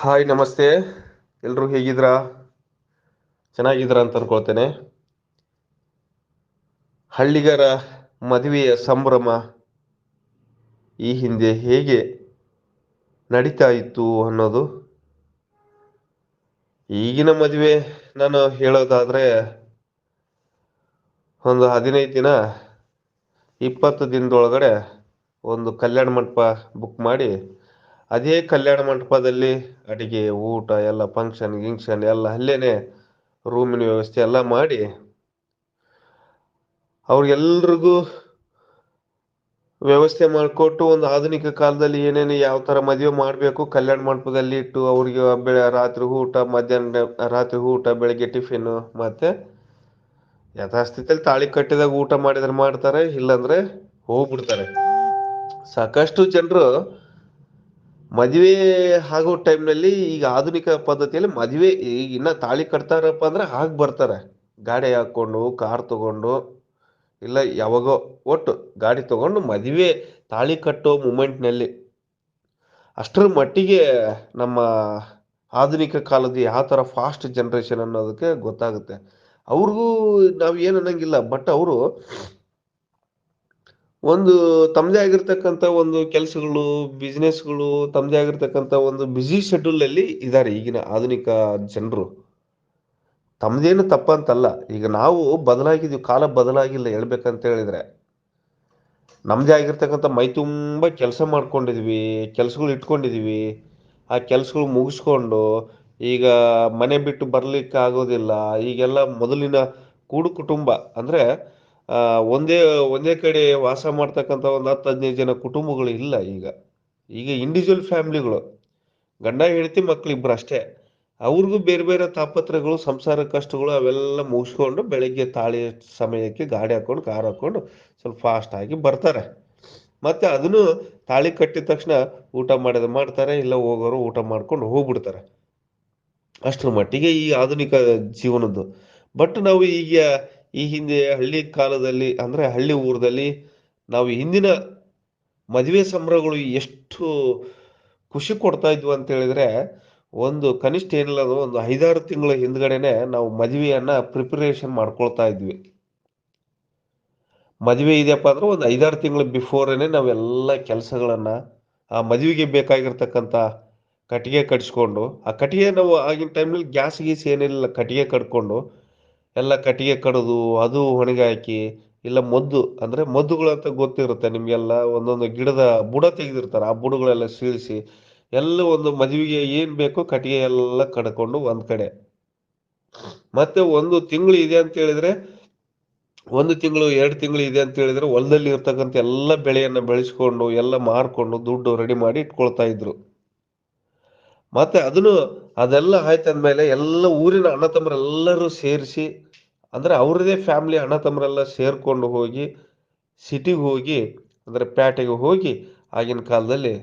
Hi ನಮಸ್ತೆ. ಎಲ್ಲರೂ ಹೇಗಿದ್ರಾ ಚೆನ್ನಾಗಿದ್ದೀರಾ ಅಂತ ಅನ್ಕೊಳ್ತೇನೆ. ಹಳ್ಳಿಗರ ಮದುವೆಯ ಸಂಭ್ರಮ ಈ ಹಿಂದೆ ಹೇಗೆ ನಡೀತಾ ಇತ್ತು ಅನ್ನೋದು. ಈಗಿನ ಮದುವೆ ನಾನು ಹೇಳೋದಾದ್ರೆ ಒಂದು ಹದಿನೈದು ದಿನ, ಇಪ್ಪತ್ತು ದಿನದೊಳಗಡೆ ಒಂದು ಕಲ್ಯಾಣ ಮಂಟಪ ಬುಕ್ ಮಾಡಿ ಅದೇ ಕಲ್ಯಾಣ ಮಂಟಪದಲ್ಲಿ ಅಡಿಗೆ, ಊಟ, ಎಲ್ಲ ಫಂಕ್ಷನ್ ಗಿಂಕ್ಷನ್ ಎಲ್ಲ ಅಲ್ಲೇನೆ ರೂಮಿನ ವ್ಯವಸ್ಥೆ ಎಲ್ಲ ಮಾಡಿ ಅವ್ರಿಗೆಲ್ರಿಗೂ ವ್ಯವಸ್ಥೆ ಮಾಡಿಕೊಟ್ಟು ಒಂದು ಆಧುನಿಕ ಕಾಲದಲ್ಲಿ ಏನೇನು ಯಾವ ಥರ ಮದುವೆ ಮಾಡಬೇಕು, ಕಲ್ಯಾಣ ಮಂಟಪದಲ್ಲಿ ಇಟ್ಟು ಅವ್ರಿಗೆ ಬೆಳೆ ರಾತ್ರಿ ಊಟ, ಮಧ್ಯಾಹ್ನ ರಾತ್ರಿ ಊಟ, ಬೆಳಗ್ಗೆ ಟಿಫಿನ್ನು ಮತ್ತೆ ಯಥಾಸ್ಥಿತಿಯಲ್ಲಿ ತಾಳಿ ಕಟ್ಟಿದಾಗ ಊಟ ಮಾಡಿದ್ರೆ ಮಾಡ್ತಾರೆ, ಇಲ್ಲಾಂದ್ರೆ ಹೋಗ್ಬಿಡ್ತಾರೆ. ಸಾಕಷ್ಟು ಜನರು ಮದುವೆ ಆಗೋ ಟೈಮ್ನಲ್ಲಿ ಈಗ ಆಧುನಿಕ ಪದ್ಧತಿಯಲ್ಲಿ ಮದುವೆ ಈಗ ಇನ್ನ ತಾಳಿ ಕಟ್ತಾರಪ್ಪ ಅಂದ್ರೆ ಹಾಗೆ ಬರ್ತಾರೆ. ಗಾಡಿ ಹಾಕೊಂಡು ಕಾರ್ ತಗೊಂಡು, ಇಲ್ಲ ಯಾವಾಗೋ ಒಟ್ಟು ಗಾಡಿ ತಗೊಂಡು ಮದುವೆ ತಾಳಿ ಕಟ್ಟೋ ಮೂಮೆಂಟ್ನಲ್ಲಿ ಅಷ್ಟರ ಮಟ್ಟಿಗೆ ನಮ್ಮ ಆಧುನಿಕ ಕಾಲದ ಯಾವ ಥರ ಫಾಸ್ಟ್ ಜನ್ರೇಷನ್ ಅನ್ನೋದಕ್ಕೆ ಗೊತ್ತಾಗುತ್ತೆ. ಅವ್ರಿಗೂ ನಾವು ಏನು ಅನ್ನೋಂಗಿಲ್ಲ ಬಟ್ ಅವರು ಒಂದು ತಮ್ಮದೇ ಆಗಿರ್ತಕ್ಕಂಥ ಒಂದು ಕೆಲಸಗಳು ಬಿಸ್ನೆಸ್ಗಳು ತಮ್ಮದೇ ಆಗಿರ್ತಕ್ಕಂಥ ಒಂದು ಬ್ಯುಸಿ ಶೆಡ್ಯೂಲ್ ಅಲ್ಲಿ ಇದ್ದಾರೆ ಈಗಿನ ಆಧುನಿಕ ಜನರು. ತಮ್ಮದೇನು ತಪ್ಪಂತಲ್ಲ. ಈಗ ನಾವು ಬದಲಾಗಿದ್ದೀವಿ, ಕಾಲ ಬದಲಾಗಿಲ್ಲ ಹೇಳ್ಬೇಕಂತ ಹೇಳಿದ್ರೆ. ನಮ್ಮದೇ ಆಗಿರ್ತಕ್ಕಂಥ ಮೈ ತುಂಬ ಕೆಲಸ ಮಾಡ್ಕೊಂಡಿದ್ವಿ, ಕೆಲಸಗಳು ಇಟ್ಕೊಂಡಿದ್ವಿ. ಆ ಕೆಲಸಗಳು ಮುಗಿಸ್ಕೊಂಡು ಈಗ ಮನೆ ಬಿಟ್ಟು ಬರಲಿಕ್ಕೆ ಆಗೋದಿಲ್ಲ. ಈಗೆಲ್ಲ ಮೊದಲಿನ ಕೂಡು ಕುಟುಂಬ ಅಂದ್ರೆ ಒಂದೇ ಒಂದೇ ಕಡೆ ವಾಸ ಮಾಡ್ತಕ್ಕಂಥ ಒಂದು ಹತ್ತು, ಹದಿನೈದು ಜನ ಕುಟುಂಬಗಳು ಇಲ್ಲ ಈಗ. ಈಗ ಇಂಡಿವಿಜುವಲ್ ಫ್ಯಾಮಿಲಿಗಳು ಗಂಡ, ಹೆಂಡತಿ, ಮಕ್ಳು ಇಬ್ರು ಅಷ್ಟೇ. ಅವ್ರಿಗೂ ಬೇರೆ ಬೇರೆ ತಾಪತ್ರಗಳು ಸಂಸಾರ ಕಷ್ಟಗಳು ಅವೆಲ್ಲ ಮುಗಿಸ್ಕೊಂಡು ಬೆಳಗ್ಗೆ ತಾಳಿ ಸಮಯಕ್ಕೆ ಗಾಡಿ ಹಾಕೊಂಡು ಕಾರ್ ಹಾಕೊಂಡು ಸ್ವಲ್ಪ ಫಾಸ್ಟ್ ಆಗಿ ಬರ್ತಾರೆ. ಮತ್ತೆ ಅದನ್ನು ತಾಳಿ ಕಟ್ಟಿದ ತಕ್ಷಣ ಊಟ ಮಾಡಿದ ಮಾಡ್ತಾರೆ, ಇಲ್ಲ ಹೋಗೋರು ಊಟ ಮಾಡ್ಕೊಂಡು ಹೋಗ್ಬಿಡ್ತಾರೆ. ಅಷ್ಟರ ಮಟ್ಟಿಗೆ ಈ ಆಧುನಿಕ ಜೀವನದ್ದು. ಬಟ್ ನಾವು ಈಗ ಈ ಹಿಂದೆ ಹಳ್ಳಿ ಕಾಲದಲ್ಲಿ ಅಂದ್ರೆ ಹಳ್ಳಿ ಊರದಲ್ಲಿ ನಾವು ಹಿಂದಿನ ಮದುವೆ ಸಂಭ್ರಮಗಳು ಎಷ್ಟು ಖುಷಿ ಕೊಡ್ತಾ ಇದ್ವು ಅಂತ ಹೇಳಿದ್ರೆ ಒಂದು ಕನಿಷ್ಠ ಏನಿಲ್ಲ ಅದು ಒಂದು ಐದಾರು ತಿಂಗಳ ಹಿಂದ್ಗಡೆನೆ ನಾವು ಮದುವೆಯನ್ನ ಪ್ರಿಪರೇಷನ್ ಮಾಡ್ಕೊಳ್ತಾ ಇದ್ವಿ. ಮದುವೆ ಇದೆಯಪ್ಪ ಅಂದ್ರೆ ಒಂದು ಐದಾರು ತಿಂಗಳ ಬಿಫೋರೇನೆ ನಾವೆಲ್ಲ ಕೆಲಸಗಳನ್ನ ಆ ಮದುವೆಗೆ ಬೇಕಾಗಿರ್ತಕ್ಕಂಥ ಕಟ್ಟಿಗೆ ಕಟ್ಸ್ಕೊಂಡು ಆ ಕಟ್ಟಿಗೆ ನಾವು ಆಗಿನ ಟೈಮ್ನಲ್ಲಿ ಗ್ಯಾಸ್ ಗೀಸ್ ಏನಿಲ್ಲ ಕಟ್ಟಿಗೆ ಕಟ್ಕೊಂಡು ಎಲ್ಲ ಕಟ್ಟಿಗೆ ಕಡಿದು ಅದು ಒಣಗಿ ಹಾಕಿ, ಇಲ್ಲ ಮದ್ದು, ಅಂದ್ರೆ ಮದ್ದುಗಳಂತ ಗೊತ್ತಿರುತ್ತೆ ನಿಮಗೆಲ್ಲ, ಒಂದೊಂದು ಗಿಡದ ಬುಡ ತೆಗೆದಿರ್ತಾರೆ, ಆ ಬುಡಗಳೆಲ್ಲ ಸೀಳಿಸಿ, ಎಲ್ಲ ಒಂದು ಮದುವೆಗೆ ಏನು ಬೇಕೋ ಕಟ್ಟಿಗೆ ಎಲ್ಲ ಕಡ್ಕೊಂಡು ಒಂದು ಕಡೆ. ಮತ್ತೆ ಒಂದು ತಿಂಗಳು ಇದೆ ಅಂತ ಹೇಳಿದ್ರೆ, ಒಂದು ತಿಂಗಳು, ಎರಡು ತಿಂಗಳು ಇದೆ ಅಂತ ಹೇಳಿದ್ರೆ ಹೊಲದಲ್ಲಿ ಇರ್ತಕ್ಕಂಥ ಎಲ್ಲ ಬೆಳೆಯನ್ನ ಬೆಳೆಸ್ಕೊಂಡು, ಎಲ್ಲ ಮಾರ್ಕೊಂಡು ದುಡ್ಡು ರೆಡಿ ಮಾಡಿ ಇಟ್ಕೊಳ್ತಾ ಇದ್ರು. ಮತ್ತೆ ಅದನ್ನು, ಅದೆಲ್ಲ ಆಯ್ತಂದ್ಮೇಲೆ ಎಲ್ಲ ಊರಿನ ಅಣ್ಣ ತಮ್ಮರೆಲ್ಲರೂ ಸೇರಿಸಿ ಅಂದ್ರೆ ಅವ್ರದೇ ಫ್ಯಾಮಿಲಿ ಅಣ್ಣ ತಮ್ಮರೆಲ್ಲ ಸೇರ್ಕೊಂಡು ಹೋಗಿ ಸಿಟಿಗೆ ಹೋಗಿ, ಅಂದರೆ ಪೇಟೆಗೆ ಹೋಗಿ, ಆಗಿನ ಕಾಲದಲ್ಲಿ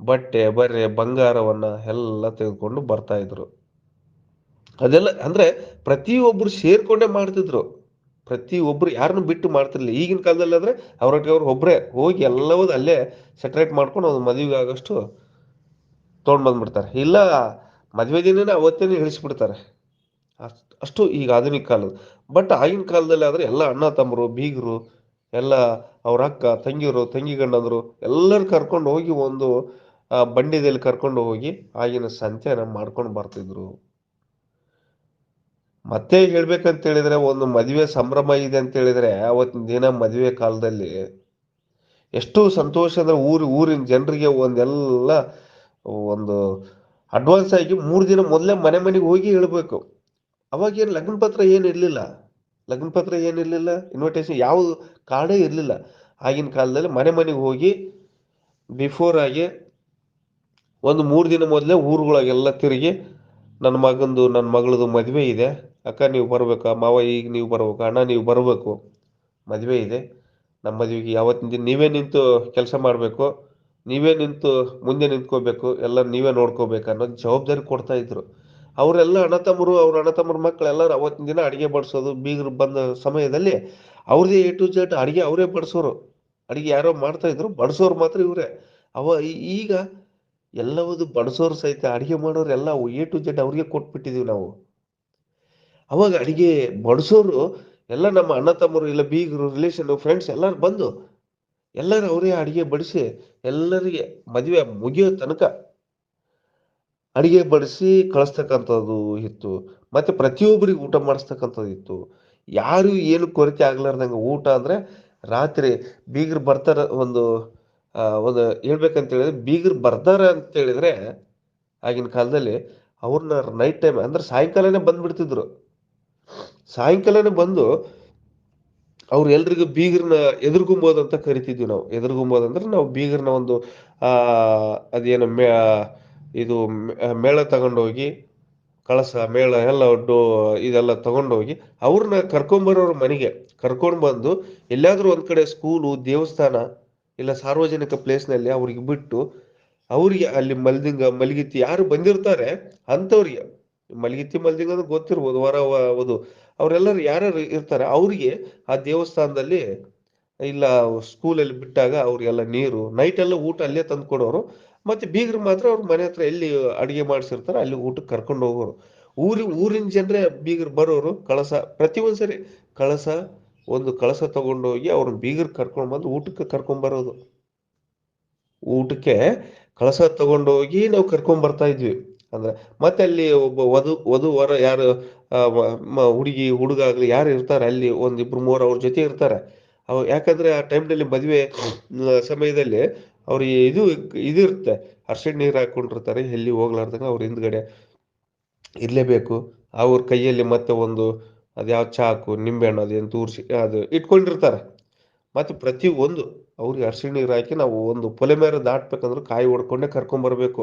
ಬಟ್ಟೆ, ಬರೆ, ಬಂಗಾರವನ್ನ ಎಲ್ಲ ತೆಗೆದುಕೊಂಡು ಬರ್ತಾ ಇದ್ರು. ಅದೆಲ್ಲ ಅಂದ್ರೆ ಪ್ರತಿಯೊಬ್ಬರು ಸೇರಿಕೊಂಡೇ ಮಾಡ್ತಿದ್ರು. ಪ್ರತಿಯೊಬ್ಬರು ಯಾರನ್ನು ಬಿಟ್ಟು ಮಾಡ್ತಿರ್ಲಿಲ್ಲ. ಈಗಿನ ಕಾಲದಲ್ಲಿ ಆದ್ರೆ ಅವ್ರೊಟ್ಟಿಗೆ ಅವ್ರು ಒಬ್ಬರೇ ಹೋಗಿ ಎಲ್ಲವೂ ಅಲ್ಲೇ ಸೆಟ್ರೇಟ್ ಮಾಡ್ಕೊಂಡು ಒಂದು ಮದುವೆಗೆ ಆಗಷ್ಟು ತೊಗೊಂಡು ಬಂದ್ಬಿಡ್ತಾರೆ. ಇಲ್ಲ, ಮದುವೆ ದಿನನೇ ಅವತ್ತೇನೆ ಇಳಿಸ್ಬಿಡ್ತಾರೆ. ಅಷ್ಟ್- ಈಗ ಆಧುನಿಕ ಕಾಲದ. ಬಟ್ ಆಗಿನ ಕಾಲದಲ್ಲಿ ಆದ್ರೆ ಎಲ್ಲ ಅಣ್ಣ ತಮ್ಮರು, ಬೀಗರು, ಎಲ್ಲ ಅವ್ರ ಅಕ್ಕ, ತಂಗಿಯರು, ತಂಗಿ ಗಂಡಂದ್ರು ಎಲ್ಲರೂ ಕರ್ಕೊಂಡು ಹೋಗಿ ಒಂದು ಬಂಡಿದಲ್ಲಿ ಕರ್ಕೊಂಡು ಹೋಗಿ ಆಗಿನ ಸಂತೆನ ಮಾಡ್ಕೊಂಡು ಬರ್ತಿದ್ರು. ಮತ್ತೆ ಹೇಳ್ಬೇಕಂತ ಹೇಳಿದ್ರೆ ಒಂದು ಮದುವೆ ಸಂಭ್ರಮ ಇದೆ ಅಂತ ಹೇಳಿದ್ರೆ ಅವತ್ತಿನ ದಿನ ಮದುವೆ ಕಾಲದಲ್ಲಿ ಎಷ್ಟು ಸಂತೋಷ ಅಂದ್ರೆ ಊರು, ಊರಿನ ಜನರಿಗೆ ಒಂದೆಲ್ಲ ಒಂದು ಅಡ್ವಾನ್ಸ್ ಆಗಿ ಮೂರು ದಿನ ಮೊದಲೇ ಮನೆ ಮನೆಗೆ ಹೋಗಿ ಹೇಳ್ಬೇಕು. ಅವಾಗ ಏನು ಲಗ್ನ ಪತ್ರ ಏನು ಇರಲಿಲ್ಲ. ಲಗ್ನ ಪತ್ರ ಏನಿರ್ಲಿಲ್ಲ ಇನ್ವಿಟೇಷನ್ ಯಾವ ಕಾರ್ಡೇ ಇರಲಿಲ್ಲ. ಆಗಿನ ಕಾಲದಲ್ಲಿ ಮನೆ ಮನೆಗೆ ಹೋಗಿ ಬಿಫೋರ್ ಆಗಿ ಒಂದು ಮೂರು ದಿನ ಮೊದಲೇ ಊರುಗಳಿಗೆಲ್ಲ ತಿರುಗಿ ನನ್ನ ಮಗಂದು ನನ್ನ ಮಗಳದು ಮದುವೆ ಇದೆ. ಅಕ್ಕ ನೀವು ಬರಬೇಕಾ? ಮಾವ ಈಗ ನೀವು ಬರಬೇಕು? ಅಣ್ಣ ನೀವು ಬರಬೇಕು? ಮದುವೆ ಇದೆ. ನಮ್ಮ ಮದುವೆಗೆ ಯಾವತ್ತಿನ ದಿನ ನೀವೇ ನಿಂತು ಕೆಲಸ ಮಾಡಬೇಕು. ನೀವೇ ನಿಂತು ಮುಂದೆ ನಿಂತ್ಕೋಬೇಕು. ಎಲ್ಲ ನೀವೇ ನೋಡ್ಕೋಬೇಕು ಅನ್ನೋದು ಜವಾಬ್ದಾರಿ ಕೊಡ್ತಾ ಇದ್ರು. ಅವರೆಲ್ಲ ಅಣ್ಣ ತಮ್ಮರು, ಅವ್ರ ಅಣ್ಣ ತಮ್ಮರ ಮಕ್ಳು ಎಲ್ಲರೂ ಅವತ್ತಿನ ದಿನ ಅಡುಗೆ ಬಡಿಸೋದು, ಬೀಗರು ಬಂದ ಸಮಯದಲ್ಲಿ ಅವ್ರದೇ ಎ ಟು ಜೆಡ್ ಅಡುಗೆ ಅವರೇ ಬಡಿಸೋರು. ಅಡುಗೆ ಯಾರೋ ಮಾಡ್ತಾ ಇದ್ರು, ಬಡಿಸೋರು ಮಾತ್ರ ಇವರೇ. ಅವ ಈಗ ಎಲ್ಲವದು ಬಡಸೋರು ಸಹಿತ ಅಡುಗೆ ಮಾಡೋರು ಎಲ್ಲ ಎ ಟು ಜೆಡ್ ಅವ್ರಿಗೆ ಕೊಟ್ಬಿಟ್ಟಿದೀವಿ ನಾವು. ಅವಾಗ ಅಡುಗೆ ಬಡಿಸೋರು ಎಲ್ಲ ನಮ್ಮ ಅಣ್ಣ ತಮ್ಮರು ಇಲ್ಲ ಬೀಗರು ರಿಲೇಷನ್ ಫ್ರೆಂಡ್ಸ್ ಎಲ್ಲರೂ ಬಂದು ಎಲ್ಲರೂ ಅವರೇ ಅಡುಗೆ ಬಡಿಸಿ ಎಲ್ಲರಿಗೆ ಮದುವೆ ಮುಗಿಯೋ ತನಕ ಅಡಿಗೆ ಬಡಿಸಿ ಕಳಿಸ್ತಕ್ಕಂಥದ್ದು ಇತ್ತು. ಮತ್ತೆ ಪ್ರತಿಯೊಬ್ಬರಿಗೆ ಊಟ ಮಾಡಿಸ್ತಕ್ಕಂಥದ್ದು ಇತ್ತು. ಯಾರು ಏನು ಕೊರತೆ ಆಗ್ಲಾರ್ದಂಗೆ ಊಟ ಅಂದರೆ ರಾತ್ರಿ ಬೀಗರು ಬರ್ತಾರ ಒಂದು ಒಂದು ಹೇಳ್ಬೇಕಂತ ಹೇಳಿದ್ರೆ ಬೀಗರು ಬರ್ತಾರ ಅಂತ ಹೇಳಿದ್ರೆ ಆಗಿನ ಕಾಲದಲ್ಲಿ ಅವ್ರನ್ನ ನೈಟ್ ಟೈಮ್ ಅಂದ್ರೆ ಸಾಯಂಕಾಲನೇ ಬಂದ್ಬಿಡ್ತಿದ್ರು. ಸಾಯಂಕಾಲನೇ ಬಂದು ಅವ್ರು ಎಲ್ರಿಗೂ ಬೀಗರ್ನ ಎದುರುಗುಂಬೋದು ಅಂತ ಕರಿತಿದ್ವಿ ನಾವು. ಎದುರುಗುಂಬೋದು ಅಂದ್ರೆ ನಾವು ಬೀಗರ್ನ ಒಂದು ಅದೇನು ಮೇ ಇದು ಮೇಳ ತಗೊಂಡೋಗಿ, ಕಳಸ, ಮೇಳ ಎಲ್ಲ ಡೋ ಇದೆಲ್ಲ ತಗೊಂಡೋಗಿ ಅವ್ರನ್ನ ಕರ್ಕೊಂಬರೋರು ಮನೆಗೆ. ಕರ್ಕೊಂಡು ಬಂದು ಎಲ್ಲಾದ್ರೂ ಒಂದು ಕಡೆ ಸ್ಕೂಲು, ದೇವಸ್ಥಾನ ಇಲ್ಲ ಸಾರ್ವಜನಿಕ ಪ್ಲೇಸ್ನಲ್ಲಿ ಅವ್ರಿಗೆ ಬಿಟ್ಟು ಅವ್ರಿಗೆ ಅಲ್ಲಿ ಮಲ್ದಿಂಗ, ಮಲಗಿತ್ತಿ ಯಾರು ಬಂದಿರ್ತಾರೆ ಅಂಥವ್ರಿಗೆ. ಮಲಗಿತ್ತಿ, ಮಲ್ದಿಂಗ ಅಂದ್ರೆ ಗೊತ್ತಿರ್ಬೋದು, ವರ ಅದು ಅವರೆಲ್ಲರೂ ಯಾರ್ಯಾರು ಇರ್ತಾರೆ ಅವ್ರಿಗೆ ಆ ದೇವಸ್ಥಾನದಲ್ಲಿ ಇಲ್ಲ ಸ್ಕೂಲಲ್ಲಿ ಬಿಟ್ಟಾಗ ಅವ್ರಿಗೆಲ್ಲ ನೀರು ನೈಟ್ ಎಲ್ಲ ಊಟ ಅಲ್ಲೇ ತಂದು ಕೊಡೋರು ಮತ್ತೆ ಬೀಗರು ಮಾತ್ರ ಅವ್ರ ಮನೆ ಹತ್ರ ಎಲ್ಲಿ ಅಡಿಗೆ ಮಾಡಿಸಿರ್ತಾರೆ ಅಲ್ಲಿ ಊಟಕ್ಕೆ ಕರ್ಕೊಂಡು ಹೋಗೋರು. ಊರಿ, ಊರಿನ ಜನರೇ ಬೀಗರು ಬರೋರು ಕಳಸ ಪ್ರತಿ ಒಂದ್ಸರಿ ಕಳಸ, ಒಂದು ಕಳಸ ತಗೊಂಡೋಗಿ ಅವ್ರನ್ನ ಬೀಗರ್ ಕರ್ಕೊಂಡು ಬಂದು ಊಟಕ್ಕೆ ಕರ್ಕೊಂಬರೋದು ಊಟಕ್ಕೆ ಕಳಸ ತಗೊಂಡೋಗಿ ನಾವು ಕರ್ಕೊಂಡ್ ಬರ್ತಾ ಇದ್ವಿ. ಅಂದ್ರೆ ಮತ್ತೆ ಅಲ್ಲಿ ಒಬ್ಬ ವಧು ವಧು ವರ ಯಾರು ಹುಡುಗಿ ಹುಡುಗ ಆಗ್ಲಿ ಯಾರು ಇರ್ತಾರೆ, ಅಲ್ಲಿ ಒಂದಿಬ್ರು ಮೂರು ಅವ್ರ ಜೊತೆ ಇರ್ತಾರೆ. ಅವ್ ಯಾಕಂದ್ರೆ ಆ ಟೈಮ್ನಲ್ಲಿ ಮದುವೆ ಸಮಯದಲ್ಲಿ ಅವ್ರಿಗೆ ಇದು ಇದು ಇರುತ್ತೆ. ಅರ್ಶಿಣ ನೀರು ಹಾಕೊಂಡಿರ್ತಾರೆ, ಎಲ್ಲಿ ಹೋಗ್ಲಾರ್ದಂಗ ಅವ್ರ ಹಿಂದ್ಗಡೆ ಇರಲೇಬೇಕು. ಅವ್ರ ಕೈಯಲ್ಲಿ ಮತ್ತೆ ಒಂದು ಅದ್ಯಾವ ಚಾಕು, ನಿಂಬೆಹಣ್ಣು ಅದೇನು ತೂರಿಸಿ ಅದು ಇಟ್ಕೊಂಡಿರ್ತಾರೆ. ಮತ್ತೆ ಪ್ರತಿ ಒಂದು ಅವ್ರಿಗೆ ಅರ್ಶಿಣ ನೀರು ಹಾಕಿ ನಾವು ಒಂದು ಪೊಲೆ ಮೇಲೆ ದಾಟ್ಬೇಕಂದ್ರೆ ಕಾಯಿ ಹೊಡ್ಕೊಂಡೇ ಕರ್ಕೊಂಬರ್ಬೇಕು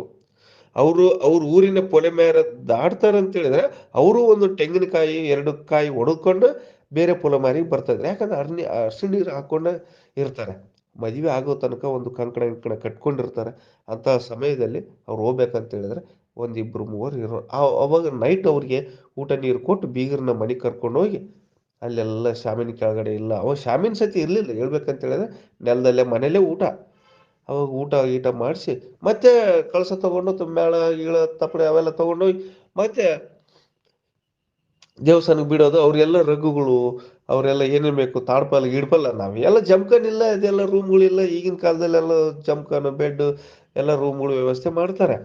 ಅವರು, ಅವ್ರ ಊರಿನ ಪೊಲೆ ಮೇಲೆ ದಾಟ್ತಾರೆ ಅಂತ ಹೇಳಿದ್ರೆ ಅವರು ಒಂದು ತೆಂಗಿನಕಾಯಿ, ಎರಡು ಕಾಯಿ ಹೊಡ್ಕೊಂಡು ಬೇರೆ ಪೊಲೆ ಮಾರಿಗೆ ಬರ್ತಾ ಇದ್ರು. ಯಾಕಂದ್ರೆ ಅರ್ನಿ ಅರ್ಶಿಣ ನೀರು ಹಾಕೊಂಡ ಇರ್ತಾರೆ. ಮದುವೆ ಆಗೋ ತನಕ ಒಂದು ಕಂಕಣ ಇಂಕಣ ಕಟ್ಕೊಂಡಿರ್ತಾರೆ. ಅಂತಹ ಸಮಯದಲ್ಲಿ ಅವ್ರು ಹೋಗ್ಬೇಕಂತ ಹೇಳಿದ್ರೆ ಒಂದಿಬ್ಬರು ಮೂವರು ಇರೋ ಅವಾಗ ನೈಟ್ ಅವ್ರಿಗೆ ಊಟ ನೀರು ಕೊಟ್ಟು ಬೀಗರನ್ನ ಮನೆ ಕರ್ಕೊಂಡು ಹೋಗಿ ಅಲ್ಲೆಲ್ಲ ಶಾಮಿನ ಕೆಳಗಡೆ ಇಲ್ಲ. ಅವಾಗ ಶಾಮಿನ ಸತಿ ಇರ್ಲಿಲ್ಲ. ಹೇಳ್ಬೇಕಂತ ಹೇಳಿದ್ರೆ ನೆಲದಲ್ಲೇ ಮನೇಲೇ ಊಟ. ಅವಾಗ ಊಟ ಗೀಟ ಮಾಡಿಸಿ ಮತ್ತೆ ಕಳಸ ತಗೊಂಡು ಮೇಳ ಗೀಳ ತಪ್ಪಡೆ ಅವೆಲ್ಲ ತಗೊಂಡೋಗಿ ಮತ್ತೆ ದೇವಸ್ಥಾನಕ್ಕೆ ಬಿಡೋದು ಅವರೆಲ್ಲ ರಗ್ಗುಗಳು ಅವರೆಲ್ಲ ಏನೇನು ಬೇಕು ತಾಡ್ಪಾಲ್ ಗಿಡ್ಪಲ್ಲ ಎಲ್ಲ ಜಮ್ಕನ್ ಇಲ್ಲ, ಇದೆಲ್ಲ ರೂಮ್ಗಳಿಲ್ಲ ಈಗಿನ ಕಾಲದಲ್ಲೆಲ್ಲ ಜಮ್ಕನ್ ಬೆಡ್, ಎಲ್ಲ ರೂಮ್ಗಳು ವ್ಯವಸ್ಥೆ ಮಾಡ್ತಾರೆ.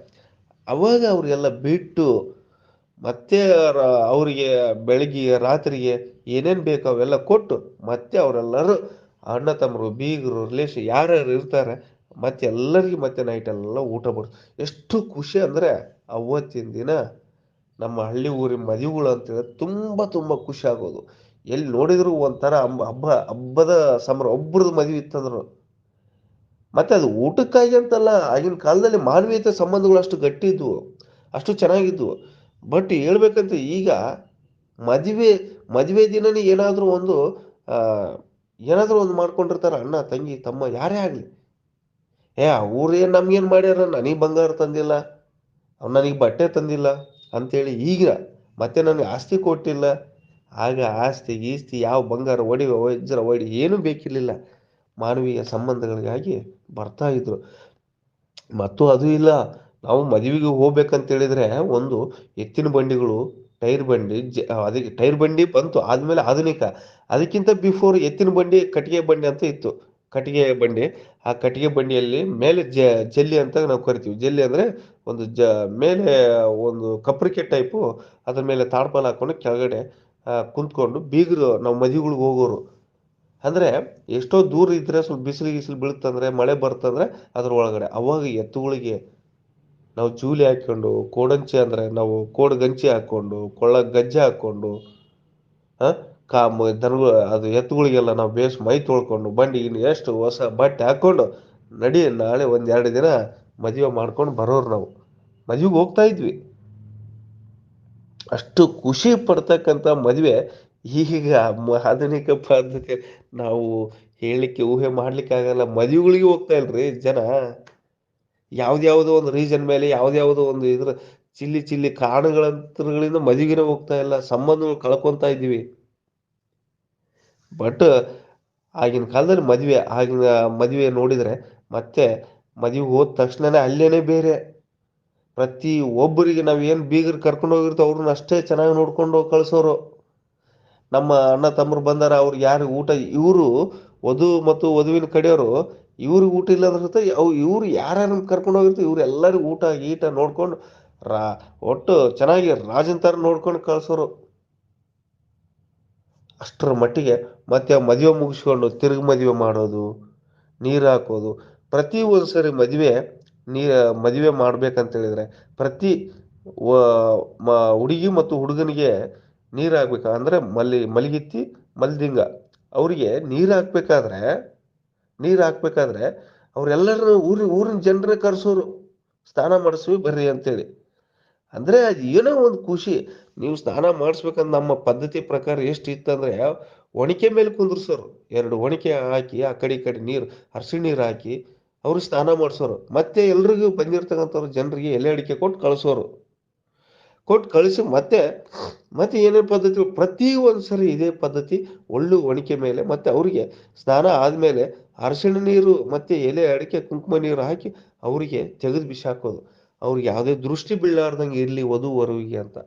ಅವಾಗ ಅವರೆಲ್ಲ ಬಿಟ್ಟು ಮತ್ತೆ ಅವರಿಗೆ ಬೆಳಗ್ಗೆ, ರಾತ್ರಿಗೆ ಏನೇನ್ ಬೇಕು ಅವೆಲ್ಲ ಕೊಟ್ಟು ಮತ್ತೆ ಅವರೆಲ್ಲರೂ ಅಣ್ಣ ತಮ್ಮರು ಬೀಗರು ರಿಲೇಷನ್ ಯಾರ್ಯಾರು ಇರ್ತಾರೆ, ಮತ್ತೆ ಎಲ್ಲರಿಗೆ ಮತ್ತೆ ನೈಟೆಲ್ಲ ಎಲ್ಲ ಊಟ ಬಡ್ ಎಷ್ಟು ಖುಷಿ ಅಂದ್ರೆ ಅವತ್ತಿನ ದಿನ ನಮ್ಮ ಹಳ್ಳಿ ಊರಿನ ಮದುವೆಗಳು ಅಂತೇಳಿ ತುಂಬಾ ತುಂಬಾ ಖುಷಿ ಆಗೋದು. ಎಲ್ಲಿ ನೋಡಿದ್ರು ಒಂಥರ ಹಬ್ಬ ಹಬ್ಬ ಹಬ್ಬದ ಸಂಭ್ರಮ ಒಬ್ರದ್ದು ಮದುವೆ ಇತ್ತಂದ್ರು. ಮತ್ತೆ ಅದು ಊಟಕ್ಕಾಗಿ ಅಂತಲ್ಲ, ಆಗಿನ ಕಾಲದಲ್ಲಿ ಮಾನವೀಯತೆ ಸಂಬಂಧಗಳು ಅಷ್ಟು ಗಟ್ಟಿ ಇದ್ವು, ಅಷ್ಟು ಚೆನ್ನಾಗಿದ್ವು. ಬಟ್ ಹೇಳ್ಬೇಕಂತ ಈಗ ಮದುವೆ ಮದುವೆ ದಿನನೇ ಏನಾದರೂ ಒಂದು ಏನಾದರೂ ಒಂದು ಮಾಡ್ಕೊಂಡಿರ್ತಾರೆ ಅಣ್ಣ, ತಂಗಿ, ತಮ್ಮ, ಯಾರೇ ಆಗಲಿ. ಏ ಅವ್ರೇನು ನಮ್ಗೇನು ಮಾಡ್ಯಾರ? ನನಗೆ ಬಂಗಾರ ತಂದಿಲ್ಲ, ಅವ್ನು ನನಗೆ ಬಟ್ಟೆ ತಂದಿಲ್ಲ ಅಂಥೇಳಿ ಈಗ ಮತ್ತೆ ನನಗೆ ಆಸ್ತಿ ಕೊಟ್ಟಿಲ್ಲ. ಆಗ ಆಸ್ತಿ ಗೀಸ್ತಿ ಯಾವ ಬಂಗಾರ ಒಡಿ ವಜ್ರ ಒಡಿ ಏನೂ ಬೇಕಿರಲಿಲ್ಲ. ಮಾನವೀಯ ಸಂಬಂಧಗಳಿಗಾಗಿ ಬರ್ತಾ ಇದ್ರು. ಮತ್ತು ಅದು ಇಲ್ಲ. ನಾವು ಮದುವೆಗೆ ಹೋಗ್ಬೇಕಂತೇಳಿದ್ರೆ ಒಂದು ಎತ್ತಿನ ಬಂಡಿಗಳು, ಟೈರ್ ಬಂಡಿ, ಜ ಅದಕ್ಕೆ ಟೈರ್ ಬಂಡಿ ಬಂತು. ಆದ್ಮೇಲೆ ಆಧುನಿಕ. ಅದಕ್ಕಿಂತ ಬಿಫೋರ್ ಎತ್ತಿನ ಬಂಡಿ, ಕಟ್ಟಿಗೆ ಬಂಡಿ ಅಂತ ಇತ್ತು. ಕಟ್ಟಿಗೆ ಬಂಡಿ. ಆ ಕಟ್ಟಿಗೆ ಬಂಡಿಯಲ್ಲಿ ಮೇಲೆ ಜ ಜಲ್ಲಿ ಅಂತ ನಾವು ಕರಿತೀವಿ. ಜಲ್ಲಿ ಅಂದ್ರೆ ಒಂದು ಜ ಮೇಲೆ ಒಂದು ಕಪ್ರಿಕೆ ಟೈಪು ಅದ್ರ ಮೇಲೆ ತಾಡ್ಪಾಲ್ ಹಾಕೊಂಡು ಕೆಳಗಡೆ ಕುಂತ್ಕೊಂಡು ಬೀಗರು ನಾವು ಮದುವೆಗಳಿಗೆ ಹೋಗೋರು. ಅಂದರೆ ಎಷ್ಟೋ ದೂರ ಇದ್ದರೆ ಸ್ವಲ್ಪ ಬಿಸಿಲು ಗಿಸಿಲು ಬೀಳ್ತಂದ್ರೆ, ಮಳೆ ಬರ್ತಂದ್ರೆ ಅದ್ರ ಒಳಗಡೆ. ಅವಾಗ ಎತ್ತುಗಳಿಗೆ ನಾವು ಜೂಲಿ ಹಾಕ್ಕೊಂಡು ಕೋಡಂಚಿ ಅಂದರೆ ನಾವು ಕೋಡ್ ಗಂಚಿ ಹಾಕ್ಕೊಂಡು ಕೊಳ್ಳ ಗಜ್ಜೆ ಹಾಕ್ಕೊಂಡು ಹಾಂ ಕಾ ದನಗಳು ಅದು ಎತ್ತುಗಳಿಗೆಲ್ಲ ನಾವು ಬೇಸ್ ಮೈ ತೊಳ್ಕೊಂಡು, ಬಂಡಿ ಇನ್ನು ಎಷ್ಟು ಹೊಸ ಬಟ್ಟೆ ಹಾಕ್ಕೊಂಡು ನಡಿ ನಾಳೆ ಒಂದೆರಡು ದಿನ ಮದುವೆ ಮಾಡ್ಕೊಂಡು ಬರೋರು ನಾವು. ಮದುವೆಗೆ ಹೋಗ್ತಾ ಇದ್ವಿ. ಅಷ್ಟು ಖುಷಿ ಪಡ್ತಕ್ಕಂಥ ಮದುವೆ ಈಗ ಆಧುನಿಕ ಪದ್ಧತಿ ನಾವು ಹೇಳಲಿಕ್ಕೆ ಊಹೆ ಮಾಡ್ಲಿಕ್ಕೆ ಆಗಲ್ಲ. ಮದುವೆಗಳಿಗೆ ಹೋಗ್ತಾ ಇಲ್ರಿ ಜನ. ಯಾವ್ದ್ಯಾವುದೋ ಒಂದು ರೀಸನ್ ಮೇಲೆ ಯಾವ್ದ್ಯಾವುದೋ ಒಂದು ಇದ್ರ ಚಿಲ್ಲಿ ಚಿಲ್ಲಿ ಕಾರಣಗಳಂತರಗಳಿಂದ ಮದುವೆಗೆ ಹೋಗ್ತಾ ಇಲ್ಲ. ಸಂಬಂಧಗಳು ಕಳ್ಕೊಂತಾ ಇದ್ದೀವಿ. ಬಟ್ ಆಗಿನ ಕಾಲದಲ್ಲಿ ಮದುವೆ ಆಗಿನ ಮದುವೆ ನೋಡಿದ್ರೆ ಮತ್ತೆ ಮದುವೆ ಹೋದ ತಕ್ಷಣನೇ ಅಲ್ಲೇನೆ ಬೇರೆ. ಪ್ರತಿ ಒಬ್ಬರಿಗೆ ನಾವು ಏನು ಬೀಗರು ಕರ್ಕೊಂಡು ಹೋಗಿರ್ತೀವಿ ಅವ್ರನ್ನ ಅಷ್ಟೇ ಚೆನ್ನಾಗಿ ನೋಡ್ಕೊಂಡು ಕಳ್ಸೋರು. ನಮ್ಮ ಅಣ್ಣ ತಮ್ಮರು ಬಂದಾರ ಅವ್ರಿಗೆ ಯಾರು ಊಟ, ಇವರು ವಧು ಮತ್ತು ವಧುವಿನ ಕಡೆಯವರು ಇವ್ರಿಗೆ ಊಟ ಇಲ್ಲ ಅಂದ್ರೆ ಅವು ಇವರು ಯಾರ್ಯಾರು ಕರ್ಕೊಂಡು ಹೋಗಿರ್ತೀವಿ ಇವ್ರು ಎಲ್ಲರಿಗೂ ಊಟ ಈಟ ನೋಡ್ಕೊಂಡು ರಾ, ಒಟ್ಟು ಚೆನ್ನಾಗಿ ರಾಜನ್ ಥರ ನೋಡ್ಕೊಂಡು ಕಳ್ಸೋರು. ಅಷ್ಟರ ಮಟ್ಟಿಗೆ ಮತ್ತೆ ಮದುವೆ ಮುಗಿಸ್ಕೊಂಡು ತಿರುಗಿ ಮದುವೆ ಮಾಡೋದು, ನೀರು ಹಾಕೋದು, ಪ್ರತಿ ಒಂದು ಸರಿ ಮದುವೆ ನೀ ಮದುವೆ ಮಾಡ್ಬೇಕಂತೇಳಿದರೆ ಪ್ರತಿ ಮ- ಹುಡುಗಿ ಮತ್ತು ಹುಡುಗನಿಗೆ ನೀರು ಹಾಕ್ಬೇಕು. ಅಂದ್ರೆ ಮಲ್ಲಿ, ಮಲಗಿತ್ತಿ, ಮಲ್ದಿಂಗ. ಅವರಿಗೆ ನೀರು ಹಾಕ್ಬೇಕಾದ್ರೆ ನೀರು ಹಾಕ್ಬೇಕಾದ್ರೆ ಅವರೆಲ್ಲರೂ ಊರಿನ ಊರಿನ ಜನರೇ ಕರೆಸೋರು. ಸ್ನಾನ ಮಾಡಿಸ್ವಿ ಬರ್ರಿ ಅಂತೇಳಿ. ಅಂದ್ರೆ ಅದು ಏನೋ ಒಂದು ಖುಷಿ. ನೀವು ಸ್ನಾನ ಮಾಡಿಸ್ಬೇಕಂದ್ರೆ ನಮ್ಮ ಪದ್ಧತಿ ಪ್ರಕಾರ ಎಷ್ಟು ಇತ್ತಂದ್ರೆ ಒಣಕೆ ಮೇಲೆ ಕುಂದ್ರಸೋರು. ಎರಡು ಒಣಕೆ ಹಾಕಿ, ಆ ಕಡೆ ಈ ಕಡೆ ನೀರು ಹರ್ಸಿಣ ನೀರು ಹಾಕಿ ಅವ್ರಿಗೆ ಸ್ನಾನ ಮಾಡಿಸೋರು. ಮತ್ತೆ ಎಲ್ರಿಗೂ ಬಂದಿರ್ತಕ್ಕಂಥವ್ರು ಜನರಿಗೆ ಎಲೆ ಅಡಿಕೆ ಕೊಟ್ಟು ಕಳಿಸೋರು. ಕೊಟ್ಟು ಕಳಿಸಿ ಮತ್ತೆ ಮತ್ತೆ ಏನೇನು ಪದ್ಧತಿ ಪ್ರತಿ ಒಂದು ಸರಿ ಇದೇ ಪದ್ಧತಿ ಒಳ್ಳು ಒಣಕೆ ಮೇಲೆ ಮತ್ತೆ ಅವರಿಗೆ ಸ್ನಾನ ಆದಮೇಲೆ ಅರಶಿಣ ನೀರು ಮತ್ತೆ ಎಲೆ ಅಡಿಕೆ ಕುಂಕುಮ ನೀರು ಹಾಕಿ ಅವರಿಗೆ ತೆಗೆದು ಬಿಸಿ ಹಾಕೋದು ಅವ್ರಿಗೆ ಯಾವುದೇ ದೃಷ್ಟಿ ಬೀಳಾರ್ದಂಗೆ ಇರಲಿ ವಧು ವರುವಿಗೆ ಅಂತ.